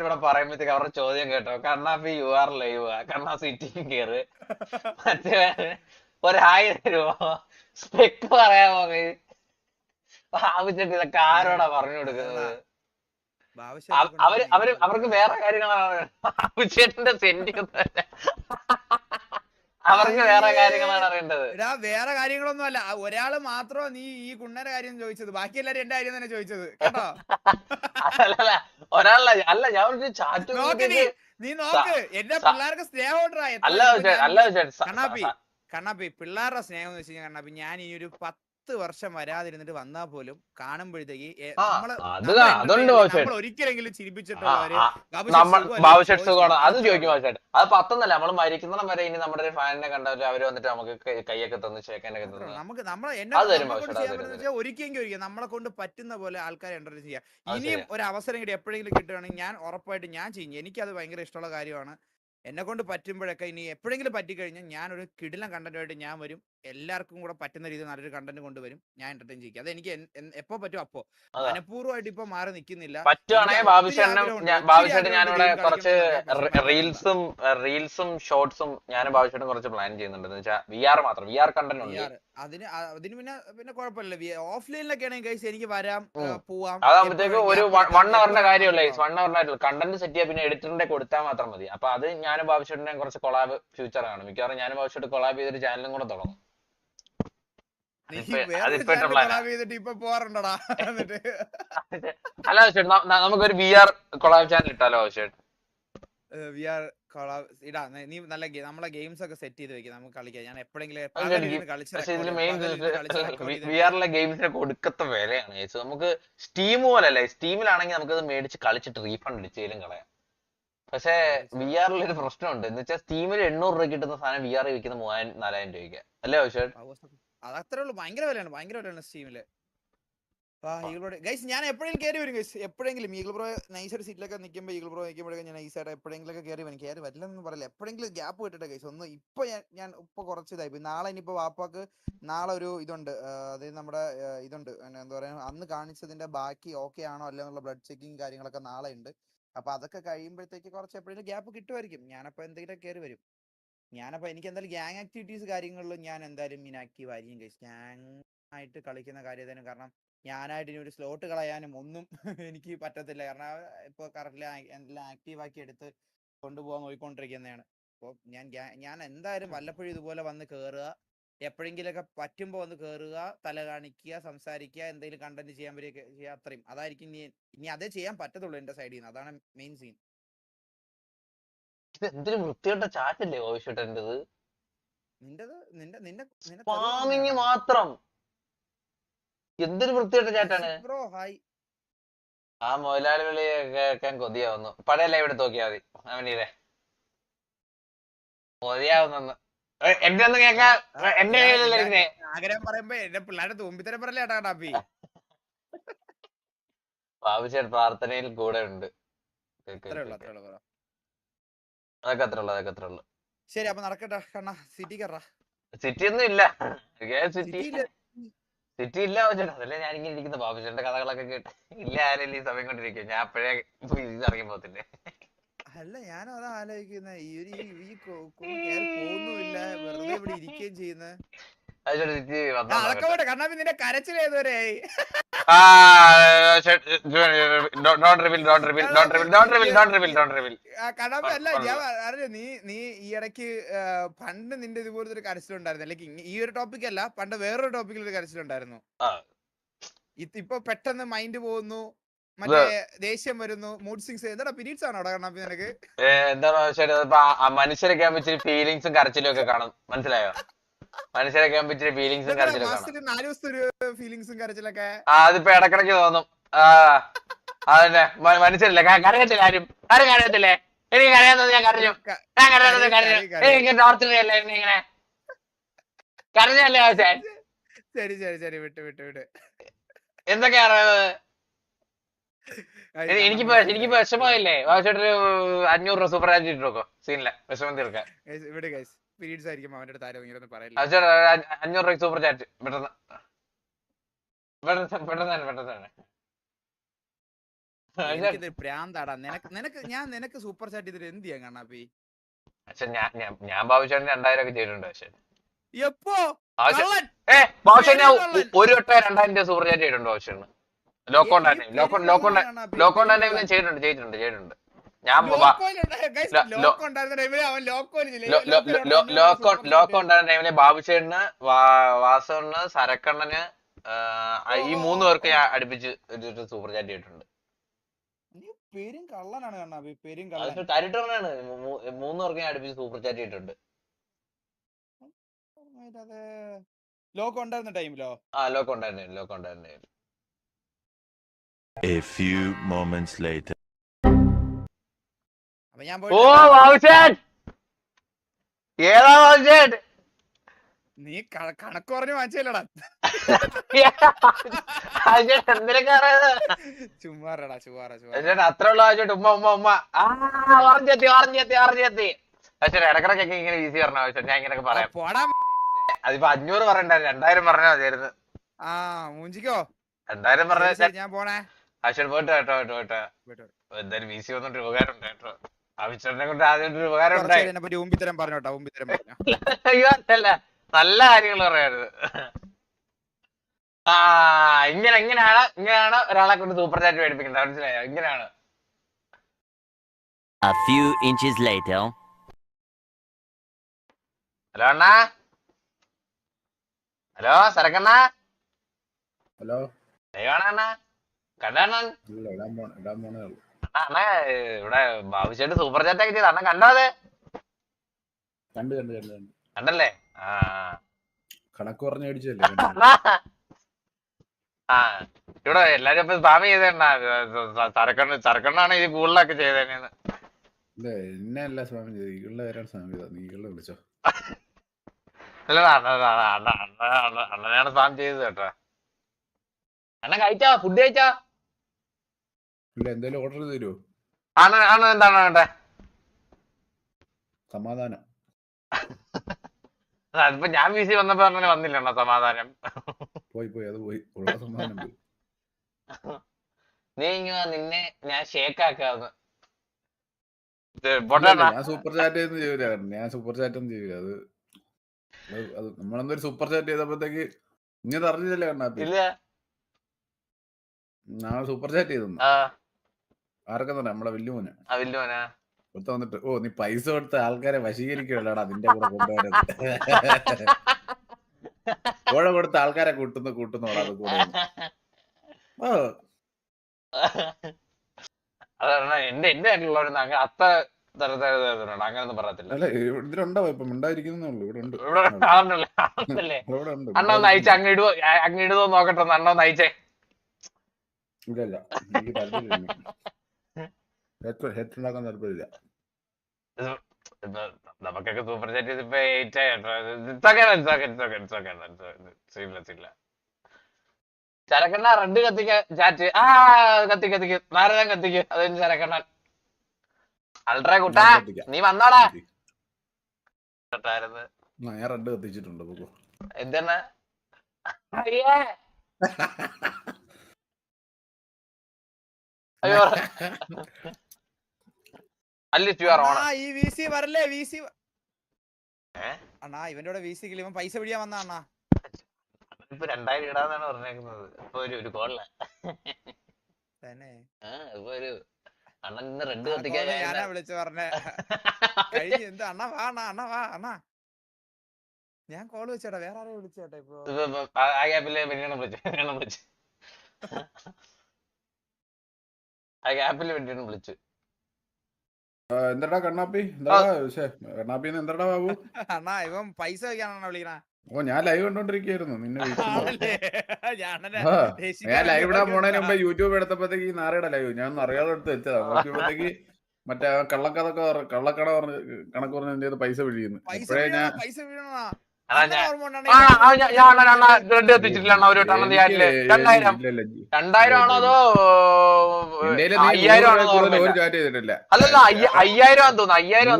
ഇവിടെ പറയുമ്പോഴത്തേക്ക് അവരുടെ ചോദ്യം കേട്ടോ. കണ്ണാപ്പി യു ആർ ലൈവ് കണ്ണാ സിറ്റിയും കയറ് മറ്റേ ഒരായിരം രൂപ. സ്പെക്ക് പറയാമോ നീ? ബാബുഷേട്ട് ഇതൊക്കെ ആരോടാ പറഞ്ഞു കൊടുക്കുന്നത് അവർ അവർ അവർക്ക് വേറെ കാര്യങ്ങളാണ് ബാബുചേട്ടന്റെ സെന്റ് അവർക്ക് വേറെ കാര്യങ്ങളാണ് അറിയേണ്ടത്. എടാ വേറെ കാര്യങ്ങളൊന്നും അല്ല. ഒരാൾ മാത്രമോ നീ ഈ കുണ്ണന്റെ കാര്യം ചോദിച്ചത്. ബാക്കി എല്ലാരും എന്റെ കാര്യം തന്നെ ചോദിച്ചത്. കേട്ടോ? അല്ലല്ല ഒരാളല്ല അല്ല ഞാൻ ഒരു ചാറ്റ് നോക്ക് നീ. നീ നോക്ക്. എന്റെ പിള്ളേർക്ക് സ്നേഹം അല്ല അല്ല കണ്ണാപ്പി. കണ്ണാപ്പി പിള്ളേരുടെ സ്നേഹം എന്ന് വെച്ച് കഴിഞ്ഞാൽ കണ്ണാപ്പി ഞാൻ ഈ ഒരു പത്ത് വർഷം വരാതിരുന്നിട്ട് വന്നാ പോലും കാണുമ്പോഴത്തേക്ക് നമ്മൾ ഒരിക്കലെങ്കിലും ചിരിപ്പിച്ചിട്ടുള്ളവര്? അത്. ചോദിക്കും അത് പത്തൊന്നല്ല നമ്മൾ മരിക്കുന്നിടം വരെ ഇനി നമ്മുടെ ഒരു ഫാനിനെ കണ്ടവര് അവർ വന്നിട്ട് നമുക്ക് കൈയൊക്കെ തന്ന് ചേക്കാനൊക്കെ. തന്നു നമുക്ക് നമ്മളെ എന്നെ ഒരിക്കലെങ്കിലും ഒരിക്കൽ നമ്മളെ കൊണ്ട് പറ്റുന്ന പോലെ ആൾക്കാരെ എന്റർടൈൻ ചെയ്യാം. ഇനിയും ഒരു അവസരം കിട്ടി എപ്പോഴെങ്കിലും കിട്ടുകയാണെങ്കിൽ ഞാൻ ഉറപ്പായിട്ട് ഞാൻ ചെയ്യും എനിക്കത് ഭയങ്കര ഇഷ്ടമുള്ള കാര്യമാണ്. എന്നെ കൊണ്ട് പറ്റുമ്പോഴൊക്കെ ഇനി എപ്പോഴെങ്കിലും പറ്റിക്കഴിഞ്ഞാൽ ഞാൻ ഒരു കിടിലം കണ്ടന്റുമായിട്ട് ഞാൻ വരും. എല്ലാവർക്കും കൂടെ പറ്റുന്ന രീതിയിൽ നല്ലൊരു കണ്ടന്റ് കൊണ്ടുവരും. ഞാൻ എന്റർടൈൻ ചെയ്യും അത് എനിക്ക് എപ്പോ പറ്റും അപ്പോ. മനഃപൂർവമായിട്ട് ഇപ്പൊ മാറി നിൽക്കുന്നില്ല. പറ്റുവാണെങ്കിൽ ഞാൻ ഒത്തിരി ഞാനിവിടെ കുറച്ച് റീൽസും റീൽസും ഷോർട്സും ഞാനും ബാബുഷേട്ടും കുറച്ച് പ്ലാൻ ചെയ്യുന്നുണ്ട്. എന്ന് വെച്ചാൽ വി ആർ മാത്രം. വി ആർ കണ്ടന്റ് ഉണ്ട്. അതിന് അതിന് പിന്നെ പിന്നെ കുഴപ്പമില്ല. ഓഫ്ലൈനിലൊക്കെ ആണെങ്കിൽ എനിക്ക് വരാം. പോവാം. അതാകുമ്പോഴത്തേക്ക് ഒരു വൺ അവറിന്റെ കാര്യമല്ല കാര്യമല്ലേ വൺ അവറിനായിട്ടുള്ള കണ്ടന്റ് സെറ്റ് ചെയ്യാൻ പിന്നെ എഡിറ്ററിന്റെ കൊടുത്താൽ മാത്രം മതി. അപ്പൊ അത് ഞാനും ബാബുഷേട്ടിനെ കുറച്ച് കൊളാബ് ഫ്യൂച്ചർ ആണ് മിക്കവാറും ഞാനും ഭാവിച്ചിട്ട് കൊളാബ് ചെയ്തൊരു ചാനലും കൂടെ തുടങ്ങും. അല്ല ന- നമുക്കൊരു വി ആർ കൊളാബ് ചാനൽ ഇട്ടാലോ ബാബുഷേട്ട് വി ആർ ഇടാ നീ നല്ല നമ്മളെ ഗെയിംസ് ഒക്കെ സെറ്റ് ചെയ്ത് വെക്കാം. നമുക്ക് കളിക്കാം. ഞാൻ എപ്പോഴെങ്കിലും അത് പകലിരുന്ന് എനിക്ക് കളിച്ച് പക്ഷെ record ഇതിൽ ചെയ്യാം. മെയിൻ പകലിരുന്ന് കളിച്ച് record വി ചെയ്തിട്ട് ആറിലെ ഗെയിംസിന് കൊടുക്കത്ത വിലയാണ്. ചേച്ചി നമുക്ക് സ്റ്റീം പോലല്ലേ. സ്റ്റീമിലാണെങ്കിൽ നമുക്കത് മേടിച്ച് കളിച്ചിട്ട് റീഫണ്ട് അടിച്ചേലും കളയാം. പക്ഷേ വി ആറിൽ ഒരു പ്രശ്നമുണ്ട്. എന്ന് വെച്ചാൽ സ്റ്റീമിൽ എണ്ണൂറ് രൂപ കിട്ടുന്ന സാധനം വി ആറിൽ വിൽക്കുന്ന മൂവായിരം നാലായിരം രൂപയ്ക്ക്. അല്ലേ ബാബുഷേട്ട് അത് അത്രേ ഉള്ളൂ. ഭയങ്കര വിലയാണ്. ഭയങ്കര വിലയാണ് സ്റ്റീമിൽ ഗൈസ് ഞാൻ എപ്പോഴെങ്കിലും കയറി വരും ഗൈസ് എപ്പോഴെങ്കിലും. ഈഗിൾ ബ്രോ നൈസായിട്ട് സീറ്റിലൊക്കെ നിൽക്കുമ്പോൾ ഈഗിൾ ബ്രോ നിൽക്കുമ്പോഴൊക്കെ ഞാൻ നൈസായിട്ട് എപ്പോഴെങ്കിലും ഒക്കെ കയറി വരും. കയറി വരില്ലെന്ന് പറയില്ല. എപ്പോഴെങ്കിലും ഗ്യാപ്പ് കിട്ടട്ടെ ഗൈസ് ഒന്ന് ഇപ്പൊ ഞാൻ ഞാൻ ഇപ്പൊ കുറച്ച് ഇതായി പോയി. നാളെ ഇനിയിപ്പോ വാപ്പാക്ക് നാളെ ഒരു ഇതുണ്ട്. അതായത് നമ്മുടെ ഇതുണ്ട്. എന്താ പറയാ അന്ന് കാണിച്ചതിന്റെ ബാക്കി ഓക്കെ ആണോ അല്ല എന്നുള്ള ബ്ലഡ് ചെക്കിങ് കാര്യങ്ങളൊക്കെ നാളെ ഉണ്ട്. അപ്പൊ അതൊക്കെ കഴിയുമ്പോഴത്തേക്ക് കുറച്ച് എപ്പോഴെങ്കിലും ഗ്യാപ്പ് കിട്ടുമായിരിക്കും ഞാനപ്പോ എന്തെങ്കിലും കയറി വരും. ഞാനപ്പോ എനിക്ക് എന്തായാലും ഗ്യാങ് ആക്ടിവിറ്റീസ് കാര്യങ്ങളിലും ഞാൻ എന്തായാലും ഇനാക്റ്റീവ് ആയിരിക്കും ഗൈസ് ഗ്യാങ് ആയിട്ട് കളിക്കുന്ന കാര്യത്തിനും കാരണം ഞാനായിട്ട് ഇനി ഒരു സ്ലോട്ട് കളയാനും ഒന്നും എനിക്ക് പറ്റത്തില്ല. കാരണം ഇപ്പൊ കറക്റ്റ് എല്ലാം ആക്റ്റീവ് ആക്കി എടുത്ത് കൊണ്ടുപോകാൻ നോക്കിക്കൊണ്ടിരിക്കുന്നതാണ് അപ്പോൾ ഞാൻ ഞാൻ എന്തായാലും വല്ലപ്പോഴും ഇതുപോലെ വന്ന് കയറുക എപ്പോഴെങ്കിലൊക്കെ പറ്റുമ്പോൾ വന്ന് കയറുക തല കാണിക്കുക സംസാരിക്കുക എന്തെങ്കിലും കണ്ടന്റ് ചെയ്യാൻ ചെയ്യുക അത്രയും. അതായിരിക്കും ഇനി ഇനി അതേ ചെയ്യാൻ പറ്റത്തുള്ളൂ എന്റെ സൈഡിൽ നിന്ന് അതാണ് മെയിൻ സീൻ എന്തൊരു വൃത്തികെട്ട ചാറ്റല്ലേ നിന്റെ ഫാമിങ് മാത്രം. എന്തൊരു വൃത്തിയുടെ ചാറ്റാണ്? ആ മുതലാളി വിളി കേൾക്കാൻ കൊതിയാവുന്നു. പഴയ ലൈവ് എടുത്ത് നോക്കിയാ മതി അവനീരെ കൊതിയാവുന്നു എന്റെ ഒന്ന് കേൾക്കാ എന്റെ കയ്യിലല്ല ആഗ്രഹം പറയുമ്പോ എന്റെ പിള്ളേരുടെ തുമ്പിത്തരം പറയല്ലേ ഏട്ടാ ബാബുചേട്ടൻ പ്രാർത്ഥനയിൽ കൂടെ ഉണ്ട് കേക്ക് അത്രേ ഉള്ളു കേക്ക്. അത്രേ ഉള്ളു ബ്രോ അതൊക്കെ അത്ര ഉള്ളു അതൊക്കെ അത്ര ഉള്ളു ശരി അപ്പൊ നടക്കട്ടെ കണ്ണ. സിറ്റി കയറാ സിറ്റി ഒന്നും ഇല്ല. സിറ്റി സിറ്റി ഇല്ല. ചേട്ടാ അതല്ലേ ഇങ്ങനെ ഇരിക്കുന്ന. ബാബുചേട്ടന്റെ കഥകളൊക്കെ കേട്ട്. ഇല്ല ആരെങ്കിലും ഈ സമയം കൊണ്ടിരിക്കും ഞാൻ അപ്പോഴേ ഇറങ്ങി പോകത്തില്ലേ? അല്ല ഞാൻ അതാ ആലോചിക്കുന്നത് ഈ ഒരു ഈ- പോകുന്നില്ല വെറുതെ ഇവിടെ ഇരിക്കുകയും ചെയ്യുന്നത് അതൊക്കെ പോട്ടെ. കണ്ണാപ്പി നിന്റെ കരച്ചിൽ ഞാൻ അറിഞ്ഞു നീ നീ ഈ ഇടയ്ക്ക് പണ്ട് നിന്റെ ഇതുപോലത്തെ ഒരു കരച്ചിലുണ്ടായിരുന്നു അല്ലെങ്കിൽ ഈ ഒരു ടോപ്പിക് അല്ല പണ്ട് വേറൊരു ടോപ്പിക്കിൽ ഒരു കരച്ചിലുണ്ടായിരുന്നു ഇപ്പൊ പെട്ടെന്ന് മൈൻഡ് പോകുന്നു മറ്റേ ദേഷ്യം വരുന്നു മൂഡ് സിങ്സ് എന്താ പീരീഡ്സ് ആണോ നിനക്ക്? എന്താണ് മനുഷ്യരൊക്കെ ഫീലിങ്സും കരച്ചിലും ഒക്കെ കാണും. മനസ്സിലായോ? മനുഷ്യരൊക്കെ ഇച്ചിരി ഫീലിങ്സും കരച്ചിലും കാണും നാല് ദിവസത്തെ ഒരു ഫീലിങ്സും കരച്ചിലൊക്കെ. ആ അതിപ്പോ ഇടക്കിടക്ക് തോന്നും. ആ അതന്നെ. മനസ്സിലല്ലേ? കരയത്തില്ല ആരും. ആരും കരയത്തില്ലേ? എനിക്ക് കരയാത്തത് ഞാൻ കരഞ്ഞു. ഞാൻ കരയാത്തത് കരയും, കരഞ്ഞു. എനിക്ക് ടോർച്ചർ എന്നെ ഇങ്ങനെ? കരഞ്ഞല്ലേ ആവശ്യം ശരി ശരി ശരി. വിട്ട് വിട്ട് വിട്ട്. എന്തൊക്കെയാ അറിയുന്നത് എനിക്ക് എനിക്ക് എനിക്കിപ്പോ കണ്ണാപ്പി എനിക്കിപ്പോ വിഷമമില്ലേ? ആവശ്യമായിട്ടൊരു അഞ്ഞൂറ് രൂപ സൂപ്പർ ചാറ്റ് ഇട്ടു നോക്കോ സീനില്ല വിഷമം തീർക്കാൻ. പീരീഡ്സ് ആയിരിക്കും അവന്റെ അടുത്ത് ആരും ഇങ്ങനെ പറയില്ല അഞ്ഞൂറ് രൂപ സൂപ്പർ ചാറ്റ്. പെട്ടെന്ന്. പെട്ടെന്ന് പെട്ടെന്ന് പ്രാന്താടാ. നിനക്ക് നിനക്ക് ഞാൻ നിനക്ക് സൂപ്പർ ചാറ്റ് ചെയ്തിട്ട് എന്ത് ചെയ്യാൻ കണ്ണാപ്പി ഞാൻ ഭാവിച്ചാണ് രണ്ടായിരം ഒക്കെ ചെയ്തിട്ടുണ്ട് പക്ഷെ. എപ്പോ? ഒരു വട്ടം രണ്ടായിരം രൂപ സൂപ്പർ ചാറ്റ് ചെയ്തിട്ടുണ്ട് കള്ളൻ. ഞാൻ ചെയ്തിട്ടുണ്ട് ചെയ്തിട്ടുണ്ട് ചെയ്തിട്ടുണ്ട്. ഞാൻ ലോക്കോ ഉണ്ടായിരുന്ന ടൈമിൽ ബാബുചേട്ടന് വാസവണ്ണന് സരക്കണ്ണന് ഈ മൂന്ന് പേർക്ക് ഞാൻ അടുപ്പിച്ച് ഒരു സൂപ്പർ ചാറ്റ് ചെയ്തിട്ടുണ്ട്. നീ പെരും കള്ളനാണ് കണ്ണാപ്പി പേരും കള്ളൻ. മൂന്ന് പേർക്ക് ഞാൻ അടുപ്പിച്ച് സൂപ്പർ ചാറ്റ് ചെയ്തിട്ടുണ്ട്. ലോക്കോ ഉണ്ടായിരുന്ന ടൈമിലോ ആ ലോക്ക് ഉണ്ടായിരുന്നു ലോക്ക് ഉണ്ടായിരുന്നു A few moments later. അപ്പൊ ഞാൻ ഓ ഏതാ നീ കണക്ക് പറഞ്ഞു വാങ്ങിച്ചല്ലടാ ചുമ്മാറടാ ചുമ്മാറ ചുമ്മാറ ചേട്ടാ അത്ര ഉള്ള ഉമ്മ ഉമ്മ ഉമ്മ. ആ ഓറഞ്ചെത്തി ഓറഞ്ചെത്തി ഓറഞ്ചെത്തി പക്ഷേ ഇടക്കിടക്കൊക്കെ ഇങ്ങനെ ഈസി പറഞ്ഞ ആവശ്യം ഞാൻ ഇങ്ങനെയൊക്കെ പറയാം. അതിപ്പോ അഞ്ഞൂറ് പറയണ്ട രണ്ടായിരം പറഞ്ഞാ മതിയായിരുന്നു. ആ മൂഞ്ചിക്കോ? രണ്ടായിരം പറഞ്ഞ ഞാൻ പോണേ. ആവശ്യം പോയിട്ട് കേട്ടോ കേട്ടോ കേട്ടോ. എന്തായാലും വി വന്നിട്ട് ഉപകാരം കേട്ടോ. ആവശ്യത്തിനെ കൊണ്ട് ആദ്യമായിട്ട് ഉപകാരം ഉണ്ടായി. പറ്റി ഊമ്പിത്തരം പറഞ്ഞോട്ടാ ഊമ്പിത്തരം പറഞ്ഞു. അയ്യോ അതല്ല. നല്ല കാര്യങ്ങൾ പറയരുത് ആ ഇങ്ങനെ ഇങ്ങനെയാണ് ഇങ്ങനെയാണ് ഒരാളെ കൊണ്ട് സൂപ്പർ ചാറ്റ് മേടിപ്പിക്കുന്നത്. മനസ്സിലായോ? ഇങ്ങനെയാണ്. A few inches later. Hello Anna. Hello സരക്കണ്ണ. ഹലോ. ദൈവാണ് അണ്ണാ. പോണ ഇടാൻ പോണേ ഉള്ളൂ. അണ്ണാ ഇവിടെ ബാബുശേട്ട് സൂപ്പർ ചാറ്റ് ഒക്കെ ചെയ്ത് അണ്ണൻ കണ്ടോ അത്? കണ്ടു കണ്ടു കണ്ടു കണ്ടു. കണ്ടല്ലേ? ആ കണക്ക് പറഞ്ഞ് അടിച്ചല്ലേ ആ ഇവിടെ എല്ലാരും ഇപ്പൊ സ്പാം ചെയ്തേണ്ണ സരക്കണ്ണ ചരക്കണ്ണാണ് ഇത് കൂടുതലൊക്കെ ചെയ്തേന്ന് ഇല്ല എന്നെ അല്ല സ്വാമി ചെയ്ത് ഈകളുടെ വരാൻ സ്പാം ചെയ്താ നീ ഈകളെ വിളിച്ചോ. അല്ല അണ്ണ അണ്ണ അണ്ണ അണ്ണ അണ്ണ സ്പാം ചെയ്തത് കേട്ടോ. അണ്ണൻ കഴിച്ചാ? ഫുഡ് കഴിച്ചാ? ഇല്ല എന്തേലും ഓർഡർ തരുമോ ആണ് ആണ് എന്താണ് വേണ്ടേ? സമാധാനം. അതിപ്പോ ഞാൻ ബി സി വന്നപ്പോ അങ്ങനെ വന്നില്ല അണ്ണ സമാധാനം. പോയി പോയി അത് പോയി. ഉള്ള സമാധാനം പോയി. നീ ഇങ്ങ നിന്നെ ഞാൻ ഷേക്ക് ആക്കാന്ന്. ഇത് ഇല്ല, പോട്ടെ ഇല്ല, അണ്ണാ. ഞാൻ സൂപ്പർ ചാറ്റ് ഒന്നും ചെയ്യൂല ഞാൻ സൂപ്പർ ചാറ്റ് ഒന്നും ചെയ്യൂല. അത് അത് നമ്മളെന്തൊരു സൂപ്പർ ചാറ്റ് ചെയ്തപ്പോഴത്തേക്ക് ഇങ്ങനെ അറിഞ്ഞില്ല കണ്ണാപ്പി. ഇല്ല. നാളെ സൂപ്പർ ചാറ്റ് ചെയ്തു ആർക്കെന്ന് നമ്മളെ വല്യമോന് ആ വന്നിട്ട് ഓ നീ പൈസ കൊടുത്ത ആൾക്കാരെ വശീകരിക്കുകയല്ലടാ നിന്റെ കൂടെ കൊണ്ടുവരുന്നത്? കോഴ കൊടുത്ത ആൾക്കാരെ കൂട്ടുന്നു കൂട്ടുന്നോടാ അത് കൂടെ ഓ. അതാണ് എന്റെ എന്റെ ആയിട്ടുള്ളവരൊന്നും അത്ര തര- തര- തര- തര- അങ്ങനൊന്നും പറയത്തില്ല. അല്ല ഇതിലുണ്ടാവും ഇപ്പം? ഉണ്ടായിരിക്കുന്നേ ഉള്ളൂ. ഇവിടെ ഉണ്ട്. ഇവിടെ ആളുണ്ടല്ലേ ആളുണ്ടല്ലേ ഇവിടെ ഉണ്ട്. അണ്ണ ഒന്ന് അയച്ച് അങ്ങ് ഇടുവോ? അങ്ങ് ഇടുവോ നോക്കട്ടെ ഒന്ന്. അണ്ണ ഒന്ന് അയച്ചേ. ഇല്ല ഇല്ല. എനിക്ക് താല്പര്യമില്ല ഹെഡ് ഉണ്ടാക്കാൻ താല്പര്യമില്ല നമുക്കൊക്കെ സൂപ്പർ ചാറ്റ് ഇതിപ്പോ എയ്റ്റ് ആയിട്ടില്ല ചരക്കണ്ണ റെഡ് കത്തിക്ക ചാറ്റ് ആ കത്തി കത്തിക്ക്. നാരദം കത്തിക്ക്. അത് കഴിഞ്ഞ് ചരക്കണ്ണൻ അൾട്രാ കുട്ടാ നീ വന്നോടാ. ഞാൻ റെഡ് കത്തിച്ചിട്ടുണ്ട് എന്താണ് അയ്യേ. അയ്യോ. യു ആർ ആ ഈ വിസി വരല്ലേ വിസി? അണ്ണാ ഇവന്റെ കൂടെ വിസി ഇവൻ പൈസ വന്ന അണ്ണാ. ഇപ്പൊ രണ്ടായിരം ഇടാന്നാണ് പറഞ്ഞേക്കുന്നത്. ഇപ്പൊ ഒരു ഒരു കോളിൽ തന്നെ. ആ ഇപ്പൊ ഒരു അണ്ണൻ ഇന്ന് റെഡ് ആ കത്തിക്കാൻ call ഞാനാ വിളിച്ചു പറഞ്ഞേ. കഴിഞ്ഞ് എന്ത്? അണ്ണ വാ അണ്ണാ അണ്ണ വാ അണ്ണാ. ഞാൻ കോൾ വെച്ചേട്ടാ വേറെ ആരെയും വിളിച്ചേട്ടാ ഇപ്പൊ. ആ- ഗ്യാപ്പിൽ വിളിച്ചു വിളിച്ചു. ആ ഗ്യാപ്പിൽ വിളിച്ചു. എന്താടാ കണ്ണാപ്പി? എന്താ ശ്ശെ, കണ്ണാപ്പിന്ന് എന്താടാ ബാബു? അണ്ണാ ഇവൻ പൈസ വെക്കാനാണോ വിളിക്കണ? ഓ ഞാൻ ലൈവ് കണ്ടോണ്ടിരിക്കായിരുന്നു നിന്നെ ഞാൻ ലൈവ് ഇടാൻ പോണേന് പോണതിന് മുമ്പ് യൂട്യൂബ് എടുത്തപ്പോഴത്തേക്ക് ഈ നാരയുടെ ലൈവ് ഞാൻ അറിയാതെ എടുത്ത് വെച്ചതാ. നോക്കിയപ്പോഴത്തേക്ക് മറ്റേ കള്ളക്കഥ കള്ളക്കട പറഞ്ഞ് കണക്ക് പറഞ്ഞ എന്റെ പൈസ പിഴിയുന്നു. പൈസ അപ്പോഴേ ഞാൻ രണ്ടായിരം. ആണോ അതോ എന്റേൽ അയ്യായിരം ആണോ അല്ലല്ല അയ്യായിരം ആണെന്ന് തോന്നുന്നു അയ്യായിരം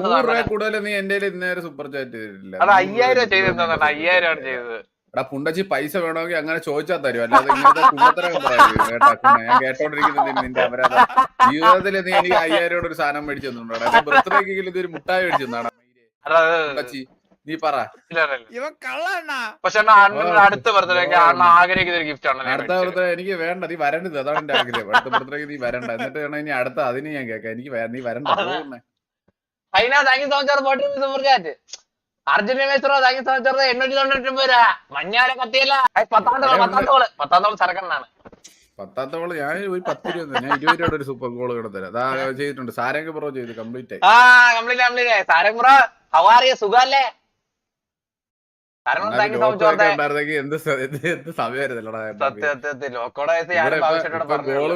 അത് അയ്യായിരം ചെയ്തിരുന്നു അയ്യായിരം ആണ് ചെയ്തത്. എടാ പുണ്ടച്ചി പൈസ വേണമെങ്കിൽ അങ്ങനെ ചോദിച്ചാൽ തരും അല്ലാതെ ഇങ്ങനത്തെ. ഞാൻ കേട്ടോണ്ടിരിക്കുന്നത് നിന്റെ അപരാധം ജീവിതത്തിൽ നീ എനിക്ക് അയ്യായിരം രൂപ ഒരു സാധനം മേടിച്ചു തന്നിട്ടുണ്ടോ. ബർത്ത്ഡേക്കെങ്കിലും ഇതൊരു മുട്ടായി മേടിച്ചു അത് പുണ്ടച്ചി നീ പറ. ഇവൻ കള്ളണ്ണ പക്ഷെ അണ്ണൻ അടുത്ത ബർത്ത്ഡേക്ക് അണ്ണ ആഗ്രഹിക്കുന്ന ഒരു ഗിഫ്റ്റ് ആണ് അടുത്ത. ബർത്ത്ഡേ എനിക്ക് വേണ്ട നീ വരണ്ടത്. അതാണ് എന്റെ ആഗ്രഹം. അടുത്ത ബർത്ത്ഡേക്ക് നീ വരണ്ട. എന്നിട്ട് വേണം ഇനി അടുത്ത അതിന് ഞാൻ കേൾക്കാം. എനിക്ക് നീ വരണ്ട. അതിനാ thank you so much forty super chat Arjuna maestro thank you so much എണ്ണൂറ്റി തൊണ്ണൂറ്റി ഒമ്പത് രൂപ. മഞ്ഞാല കത്തിയല്ല. പത്താം തോൾ പത്താം തോൾ. പത്താം തോൾ സരക്കണ്ണാണ് പത്താമത്തെ ഞാൻ ഒരു പത്ത് രൂപ ഞാൻ ഇരുപത് രൂപയുടെ ഒരു സൂപ്പർ ഗോൾ ഇവിടെ തരാം. അതാ ചെയ്തിട്ടുണ്ട്. സാരംഗ് പ്രോ ചെയ്തു. കംപ്ലീറ്റ് ആ കംപ്ലീറ്റ് കംപ്ലീറ്റ് സാരംബ്ര ഹവാറിയ സുഖല്ലേ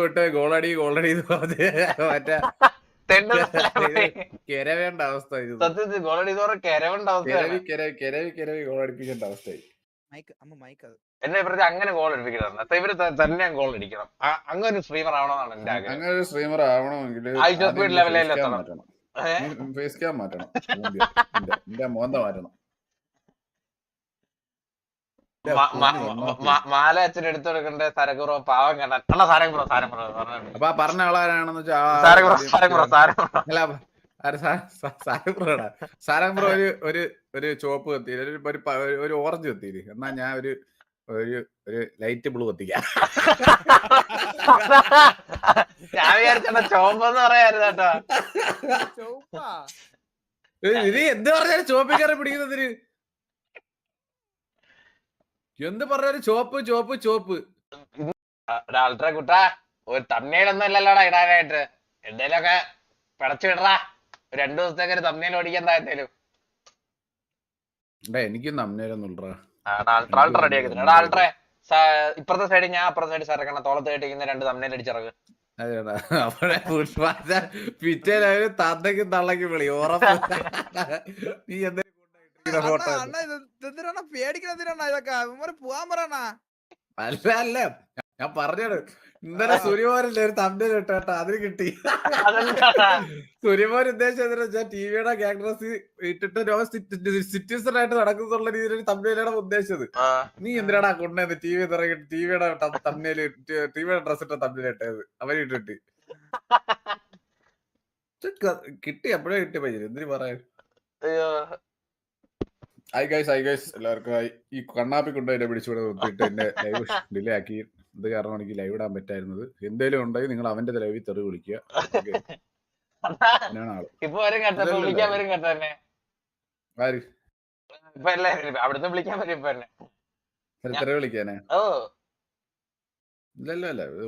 വിട്ട് ഗോളടി ഗോളടി മറ്റേ കിരവേണ്ട അവസ്ഥ സത്യത്തിൽ ഗോളടി അവസ്ഥ അവസ്ഥയായി. എന്നെ ഇവരുടെ അങ്ങനെ ഗോൾ അടിപ്പിക്കണം ഇവർ തന്നെയാ തന്നെ ഗോൾ അടിക്കണം. അങ്ങനെ ഒരു സ്ട്രീമർ ആവണമെന്നാണ് എന്റെ ആഗ്രഹം. അങ്ങനെ ഒരു സ്ട്രീമർ ആവണമെങ്കിൽ എത്തണം. ഫേസ് ക്യാം മാറ്റണം. എന്റെ മോന്ത മാറ്റണം. മാല അച്ഛൻ എടുത്തു കൊടുക്കണ്ട? സരകുറോ പാവം കണ്ട അണ്ണ സാരംകുറോ സാരംകുറോ പറഞ്ഞു അപ്പൊ പറഞ്ഞ ആളാരാണെന്ന് വെച്ചാൽ സാരംകുറോ സാരംകുറോ സാരംകുറോ അല്ല ആര് സാ- സാ- സാരംബ്രോടാ സാരംബ്രോ ഒരു ഒരു ഒരു ചുവപ്പ് കത്തിയില്ല? ഒരു ഒരു ഓറഞ്ച് കത്തിയില്ല? എന്നാ ഞാൻ ഒരു ഒരു ഒരു ലൈറ്റ് ബ്ലൂ കത്തിക്കാം. ഞാൻ വിചാരിച്ചെന്നാ ചുവപ്പെന്ന് പറയായിരുന്നു കേട്ടോ. ഇത് എന്ത് പറഞ്ഞാലും ചുവപ്പിക്കാരെ പിടിക്കുന്നതിന് എന്ത് പറഞ്ഞാലും ചോപ്പ് ചോപ്പ് ചോപ്പ്. കുട്ട കുട്ടാ ഒരു തമ്മേലൊന്നും ഇല്ലല്ലോടാ ഇടാനായിട്ട്. എന്തേലൊക്കെ പിടച്ചു വിടറാ. ഒരു രണ്ടു ദിവസത്തേക്ക് ഒരു തമ്മേൽ ഓടിക്കാൻ എടാ എനിക്കും ഇപ്പുറത്തെ സൈഡിൽ ഞാൻ അപ്പുറത്തെ സൈഡിൽ സരക്കണം തോളത്ത് കെട്ടിക്കുന്ന രണ്ട് തമ്മേൽ അടിച്ചിറങ്ങ് അവിടെ പുഷ്പാച്ച പിറ്റേലും തന്തയ്ക്കും തള്ളയ്ക്കും വിളി. ഉറപ്പ്. നീ എന്തെങ്കിലും എന്തിനാണ് പേടിക്കണ ഇതൊക്കെ ഇവന്മാര് പോവാൻ പറയണ? അല്ല അല്ല. ഞാൻ പറഞ്ഞത് ഇന്നലെ സൂര്യമോനല്ലേ ഒരു തമ്മിൽ ഇട്ടോ അതിന് കിട്ടി. സൂര്യമോൻ ഉദ്ദേശിച്ചത് വെച്ചാൽ ടിവിയുടെ ക്യാക്ടറസ് ഇട്ടിട്ട് സിറ്റിസൺ ആയിട്ട് നടക്കുന്നുള്ള രീതിയിൽ തമ്മിലാണ് ഉദ്ദേശിച്ചത്. നീ എന്തിനാടാ കൊണ്ടുവന്നത്? ടി വി ഇറങ്ങിട്ട് ടിവിയുടെ തമ്മിൽ ടിവിയുടെ ഡ്രസ് ഇട്ട തമ്മിൽ ഇട്ടത്. അവരിട്ടിട്ട് കിട്ടി. അപ്പോഴേ കിട്ടി പയ്യൻ എന്തിനു പറയാൻ? അയ്യോ. ഐ ഗൈസ് ഐ ഗൈസ് എല്ലാവർക്കും. ഈ കണ്ണാപ്പി കൊണ്ട് എന്നെ പിടിച്ചുകൂടെ നിർത്തിയിട്ട് എന്റെ ലൈവ് ഡിലേ ആക്കി. ഇത് കാരണം എനിക്ക് ലൈവ് ഇടാൻ പറ്റായിരുന്നത്. എന്തേലും ഉണ്ടെങ്കിൽ നിങ്ങൾ അവന്റെ ലൈവിൽ തെറി വിളിക്കുക. എന്നെ. എന്നെ. തെറി വിളിക്കാനേ ഓ. ഇല്ലല്ല അല്ല ഇത്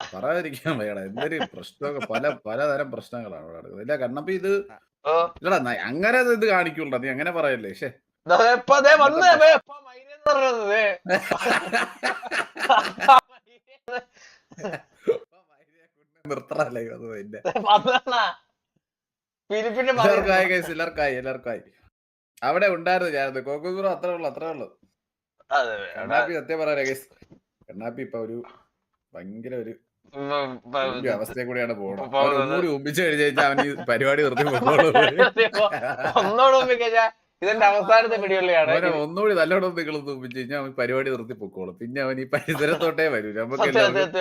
പറയാതിരിക്കാൻ വേണം എന്തൊരു പ്രശ്നമൊക്കെ പല പലതരം പ്രശ്നങ്ങളാണ് ഇവിടെ ഇല്ല കണ്ണപ്പി ഇത് ഇല്ലടാ അങ്ങനെ ഇത് കാണിക്കൂടാ നീ അങ്ങനെ പറയല്ലേ? ശേ എല്ലാവർക്കായി അവിടെ ഉണ്ടായിരുന്നു ഞാൻ കോക്കൂർ അത്രേ ഉള്ളു അത്രേ ഉള്ളു. കണ്ണാപ്പി സത്യം പറയാ ഗൈസ് കണ്ണാപ്പി ഇപ്പൊ ഒരു ഭയങ്കര ഒരു അവസ്ഥയെ കൂടിയാണ്. അവൻ ഒന്നുകൂടി ഒമ്പിച്ചു കഴിഞ്ഞ് കഴിഞ്ഞാൽ അവന് പരിപാടി നിർത്തി ഒന്നോട് മുമ്പ് കഴിഞ്ഞാ ഇതിന്റെ അവസാനത്തെ പിടിയുള്ളിയാണ് അവനെ ഒന്നുകൂടി നല്ലോണം നിങ്ങൾ ഒമ്പിച്ച് കഴിഞ്ഞാൽ അവൻ പരിപാടി നിർത്തി പൊക്കോളും. പിന്നെ അവൻ ഈ പരിസരത്തോട്ടേ വരൂ. നമുക്ക്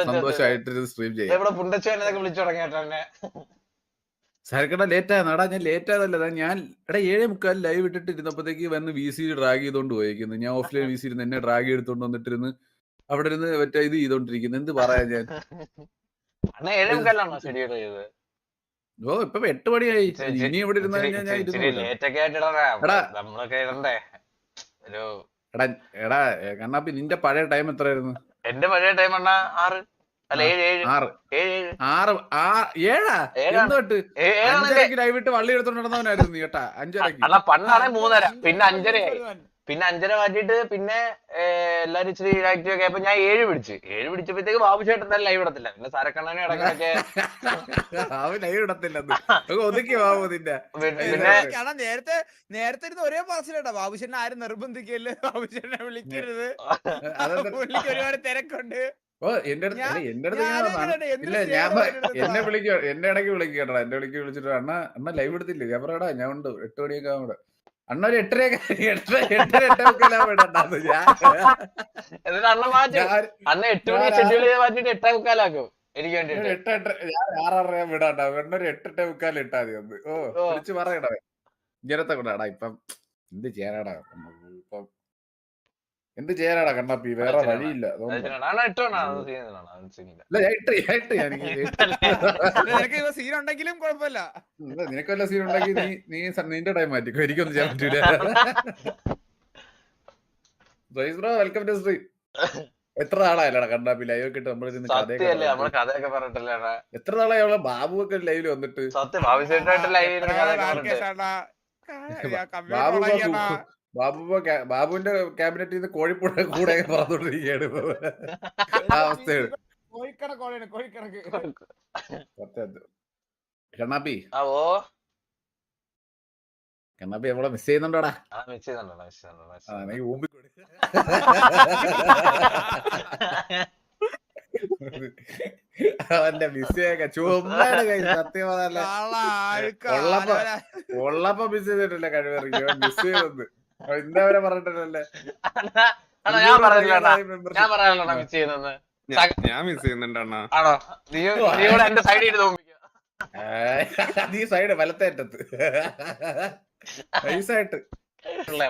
സന്തോഷമായിട്ട് സ്ട്രീം ചെയ്യാം. ഇവിടെ പുണ്ടച്ചോനൊക്കെ വിളിച്ചു തുടങ്ങിയിട്ട് സരക്കട ലേറ്റ് നടാ ഞാൻ ലേറ്റ് ആയതല്ല. ഞാൻ എടാ ഏഴേ മുക്കാൽ ലൈവ് ഇട്ടിട്ട് ഇരുന്നപ്പോഴത്തേക്ക് വന്ന് വി സി ഡ്രാഗ് ചെയ്തോണ്ട് പോയിരിക്കുന്നു ഞാൻ ഓഫ്ലൈൻ വി സി ഇരുന്ന് എന്നെ ഡ്രാഗ് എടുത്തോണ്ട് വന്നിട്ടിരുന്ന് അവിടെ ഇരുന്ന് മറ്റേ ഇത് ചെയ്തോണ്ടിരിക്കുന്നു. എന്ത് പറയാ ഞാൻ? അണ്ണ ഏഴേ മുക്കാലാണോ ഷെഡ്യൂൾ ചെയ്തത്? ഓ ഇപ്പൊ എട്ട് മണിയായി ഇനി ഇവിടെ ഇരുന്ന് കഴിഞ്ഞാൽ ഞാൻ ആയിട്ട് ഇടണേ എടാ. നമ്മളൊക്കെ ഇടണ്ടേ? ഒരു എടാ എടാ കണ്ണാപ്പി നിന്റെ പഴയ ടൈം എത്രയായിരുന്നു? എന്റെ പഴയ ടൈം അണ്ണ ആറ്? അല്ല ഏഴ് ആറ്. ആറ്. എന്തോട്ട് അഞ്ചരക്ക് ലൈവ് ഇട്ട് വള്ളി എടുത്തോണ്ട് നടന്നവനായിരുന്നു നീ കേട്ടാ. അഞ്ചരക്ക് അണ്ണാ പണ്ടാണെ മൂന്നര. പിന്നെ അഞ്ചരയായി. പിന്നെ അഞ്ചര മാറ്റിയിട്ട് പിന്നെ എല്ലാരും ഇച്ചിരി ആക്റ്റീവ് ഒക്കെ ആയപ്പോ ഞാൻ ഏഴ് പിടിച്ച്. ഏഴ് പിടിച്ചപ്പോഴത്തേക്ക് ബാബു ചേട്ടൻ തന്നെ ലൈവ് ഇടത്തില്ല. പിന്നെ സരക്കണ്ണനെ ഇടയ്ക്കൊക്കെ അവൻ ലൈവ് ഇടത്തില്ലെന്ന്. ഒതുക്കി വാവോ നിന്റെ പിന്നെ നേരത്തെ നേരത്തെ ഇരുന്ന് ഒരേ പാസിലാട്ടോ ബാബു ചേട്ടൻ ആരും നിർബന്ധിക്കല്ലേ? ചേട്ടനെ വിളിക്കരുത്. പുള്ളിക്ക് ഒരുപാട് തിരക്കുണ്ട്. ഓ എന്റെ അടുത്ത് ഞാൻ- എന്റെ അടുത്ത് ഇല്ല ഞാൻ എന്റെ അടുത്ത്. എന്നെ വിളിക്കുക എന്നെ ഇടയ്ക്ക് വിളിക്കുക കേട്ടോ. എന്നെ വിളിക്ക് വിളിച്ചിട്ട് അണ്ണ അണ്ണ ലൈവ് എടുത്തില്ലേ? ഞാൻ പറയടാ ഞാൻ ഉണ്ട്. എട്ട് മണിയൊക്കെ ആവുമ്പോ അണ്ണ ഒരു എട്ടരയൊക്കെ എട്ടര എട്ടര എട്ടേ മുക്കാലാവുമ്പോ ഇടണ്ടാന്ന് ഞാൻ എന്നിട്ട് അണ്ണ മാറ്റി. ഞാൻ അണ്ണ എട്ട് മണി ഞാൻ- ഷെഡ്യൂൾ ചെയ്ത് മാറ്റിട്ട് എട്ടേ മുക്കാലാക്കും. എനിക്ക് ഒരു വേണ്ടിട്ട് എട്ട് എട്ടര ഞാൻ ആറര വിടാണ്ടാ ഒരു എട്ടെട്ടേ മുക്കാൽ ഇട്ടാ മതി ഒന്ന്. ഓ. വിളിച്ച് പറയടാ ഇങ്ങനത്തെ കൂടാടാ ഇപ്പം എന്ത് ചെയ്യാനാടാ? നമുക്ക് എന്ത് ചെയ്യാനാടാ കണ്ണപ്പി? വേറെ വഴിയില്ല. ഉണ്ടെങ്കിലും കുഴപ്പമില്ല. നിനക്ക് വല്ല സീൻ ഉണ്ടെങ്കിൽ നീ നീ നിന്റെ ടൈം മാറ്റിക്കോ. എനിക്കൊന്നും ചെയ്യാൻ പറ്റൂല. ബ്രോ വെൽക്കം ടു സ്ട്രീം എത്ര നാളായല്ലടാ കണ്ടാപ്പി ലൈവ് ഒക്കെ ഇട്ട് നമ്മളിരുന്ന് കഥയൊക്കെ എത്ര നാളായാലും ബാബു ഒക്കെ ലൈവിൽ വന്നിട്ട്? സത്യം ഭാവിച്ചേട്ടായിട്ട് ലൈവ് ഇരുന്ന് കഥയൊക്കെ പറഞ്ഞിട്ട്. ബാബു ബാബു ബാബുവിന്റെ ക്യാബിനറ്റിൽ നിന്ന് കോഴിപ്പുഴ കൂടെ പറഞ്ഞോണ്ടിരിക്കുകയാണ്. ആ അവസ്ഥയാണ്. കോഴിക്കണക്കോഴാണ് കോഴിക്കണക്ക് സത്യം കണ്ണാപ്പി. ആ ഓ. കണ്ണാപ്പി നമ്മളെ മിസ് ചെയ്യുന്നുണ്ടോടാ? ആ മിസ് ചെയ്യുന്നുണ്ടോടാ മിസ് അവന്റെ മിസ്സേക്ക ചുമ്മാടെ കൈ സത്യം പറഞ്ഞാലേ. ഉള്ളപ്പോ ഉള്ളപ്പോ മിസ് ചെയ്തിട്ടില്ല കഴിവിറങ്ങി മിസ് ചെയ്തെന്ന് ഇന്നവരെ പറഞ്ഞിട്ടില്ലല്ലേ? അണ്ണാ, അണ്ണാ ഞാൻ ഞാൻ മിസ് ചെയ്യുന്നെന്ന് ഞാൻ മിസ് ചെയ്യുന്നുണ്ട് അണ്ണാ. ആണോ? നീ നീ കൂടെ എന്റെ സൈഡിൽ ഇരുന്ന് നീ സൈഡ് വലത്തെ അറ്റത്ത് നൈസായിട്ട്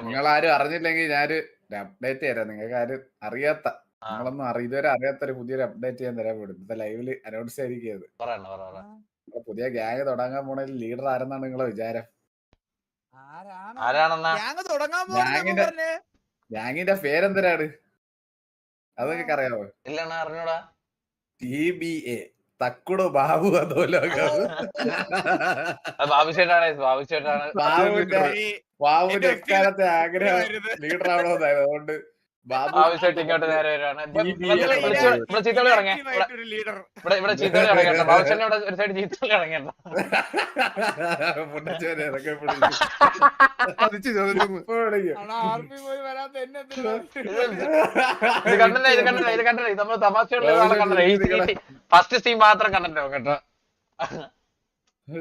നിങ്ങൾ ആരും അറിഞ്ഞില്ലെങ്കിൽ ഞാനൊരു അപ്ഡേറ്റ് തരാം. നിങ്ങൾക്ക് ആരും അറിയാത്ത നിങ്ങളൊന്നും അറിയ ഇതുവരെ അറിയാത്ത ഒരു പുതിയൊരു അപ്ഡേറ്റ് ചെയ്യാൻ തരാൻ പോലും ഇന്നത്തെ ലൈവിൽ അനൗൺസ് ആയിരിക്കും പുതിയ ഗ്യാങ് തുടങ്ങാൻ പോണ ലീഡർ ആരെന്നാണ് നിങ്ങളെ വിചാരം? ആരാണെന്നാ? ഞാങ്ങ് തുടങ്ങാൻ ഞാങ്ങിന്റെ- പറഞ്ഞേ. ഗ്യാങ്ങിന്റെ പേരെന്തരാണ് അതൊക്കെ അറിയാമോ ഇല്ല അണ്ണാ അറിഞ്ഞൂടാ. T B A. Thakkudu Babu അത് ബാബുശേട്ടാണ് ബാബുശേട്ടാണ് ബാബുവിന്റെ ബാബുവിന്റെ എക്കാലത്തെ ആഗ്രഹം ലീഡർ ആവണമെന്നായിരുന്നു അതുകൊണ്ട് ബാബു ബാബുശേട്ട് ഇങ്ങോട്ട് നേരെ ഈ ഇവിടെ ചീത്തോളി ഇറങ്ങിയ ഇവിടെ ഇവിടെ ചീത്തോളി ഇറങ്ങിയ ബാബുശേട്ടൻ ഇവിടെ ഒരു സൈഡ് ചീത്തോളി ഇറങ്ങിയ? ഇത് കണ്ടില്ല? ഇത് കണ്ടില്ല? ഇത് കണ്ടില്ല? ഇത് നമ്മൾ തമാശയുള്ള കണ്ടില്ല ഫസ്റ്റ് സീൻ മാത്രം കണ്ടല്ലോ കേട്ടോ.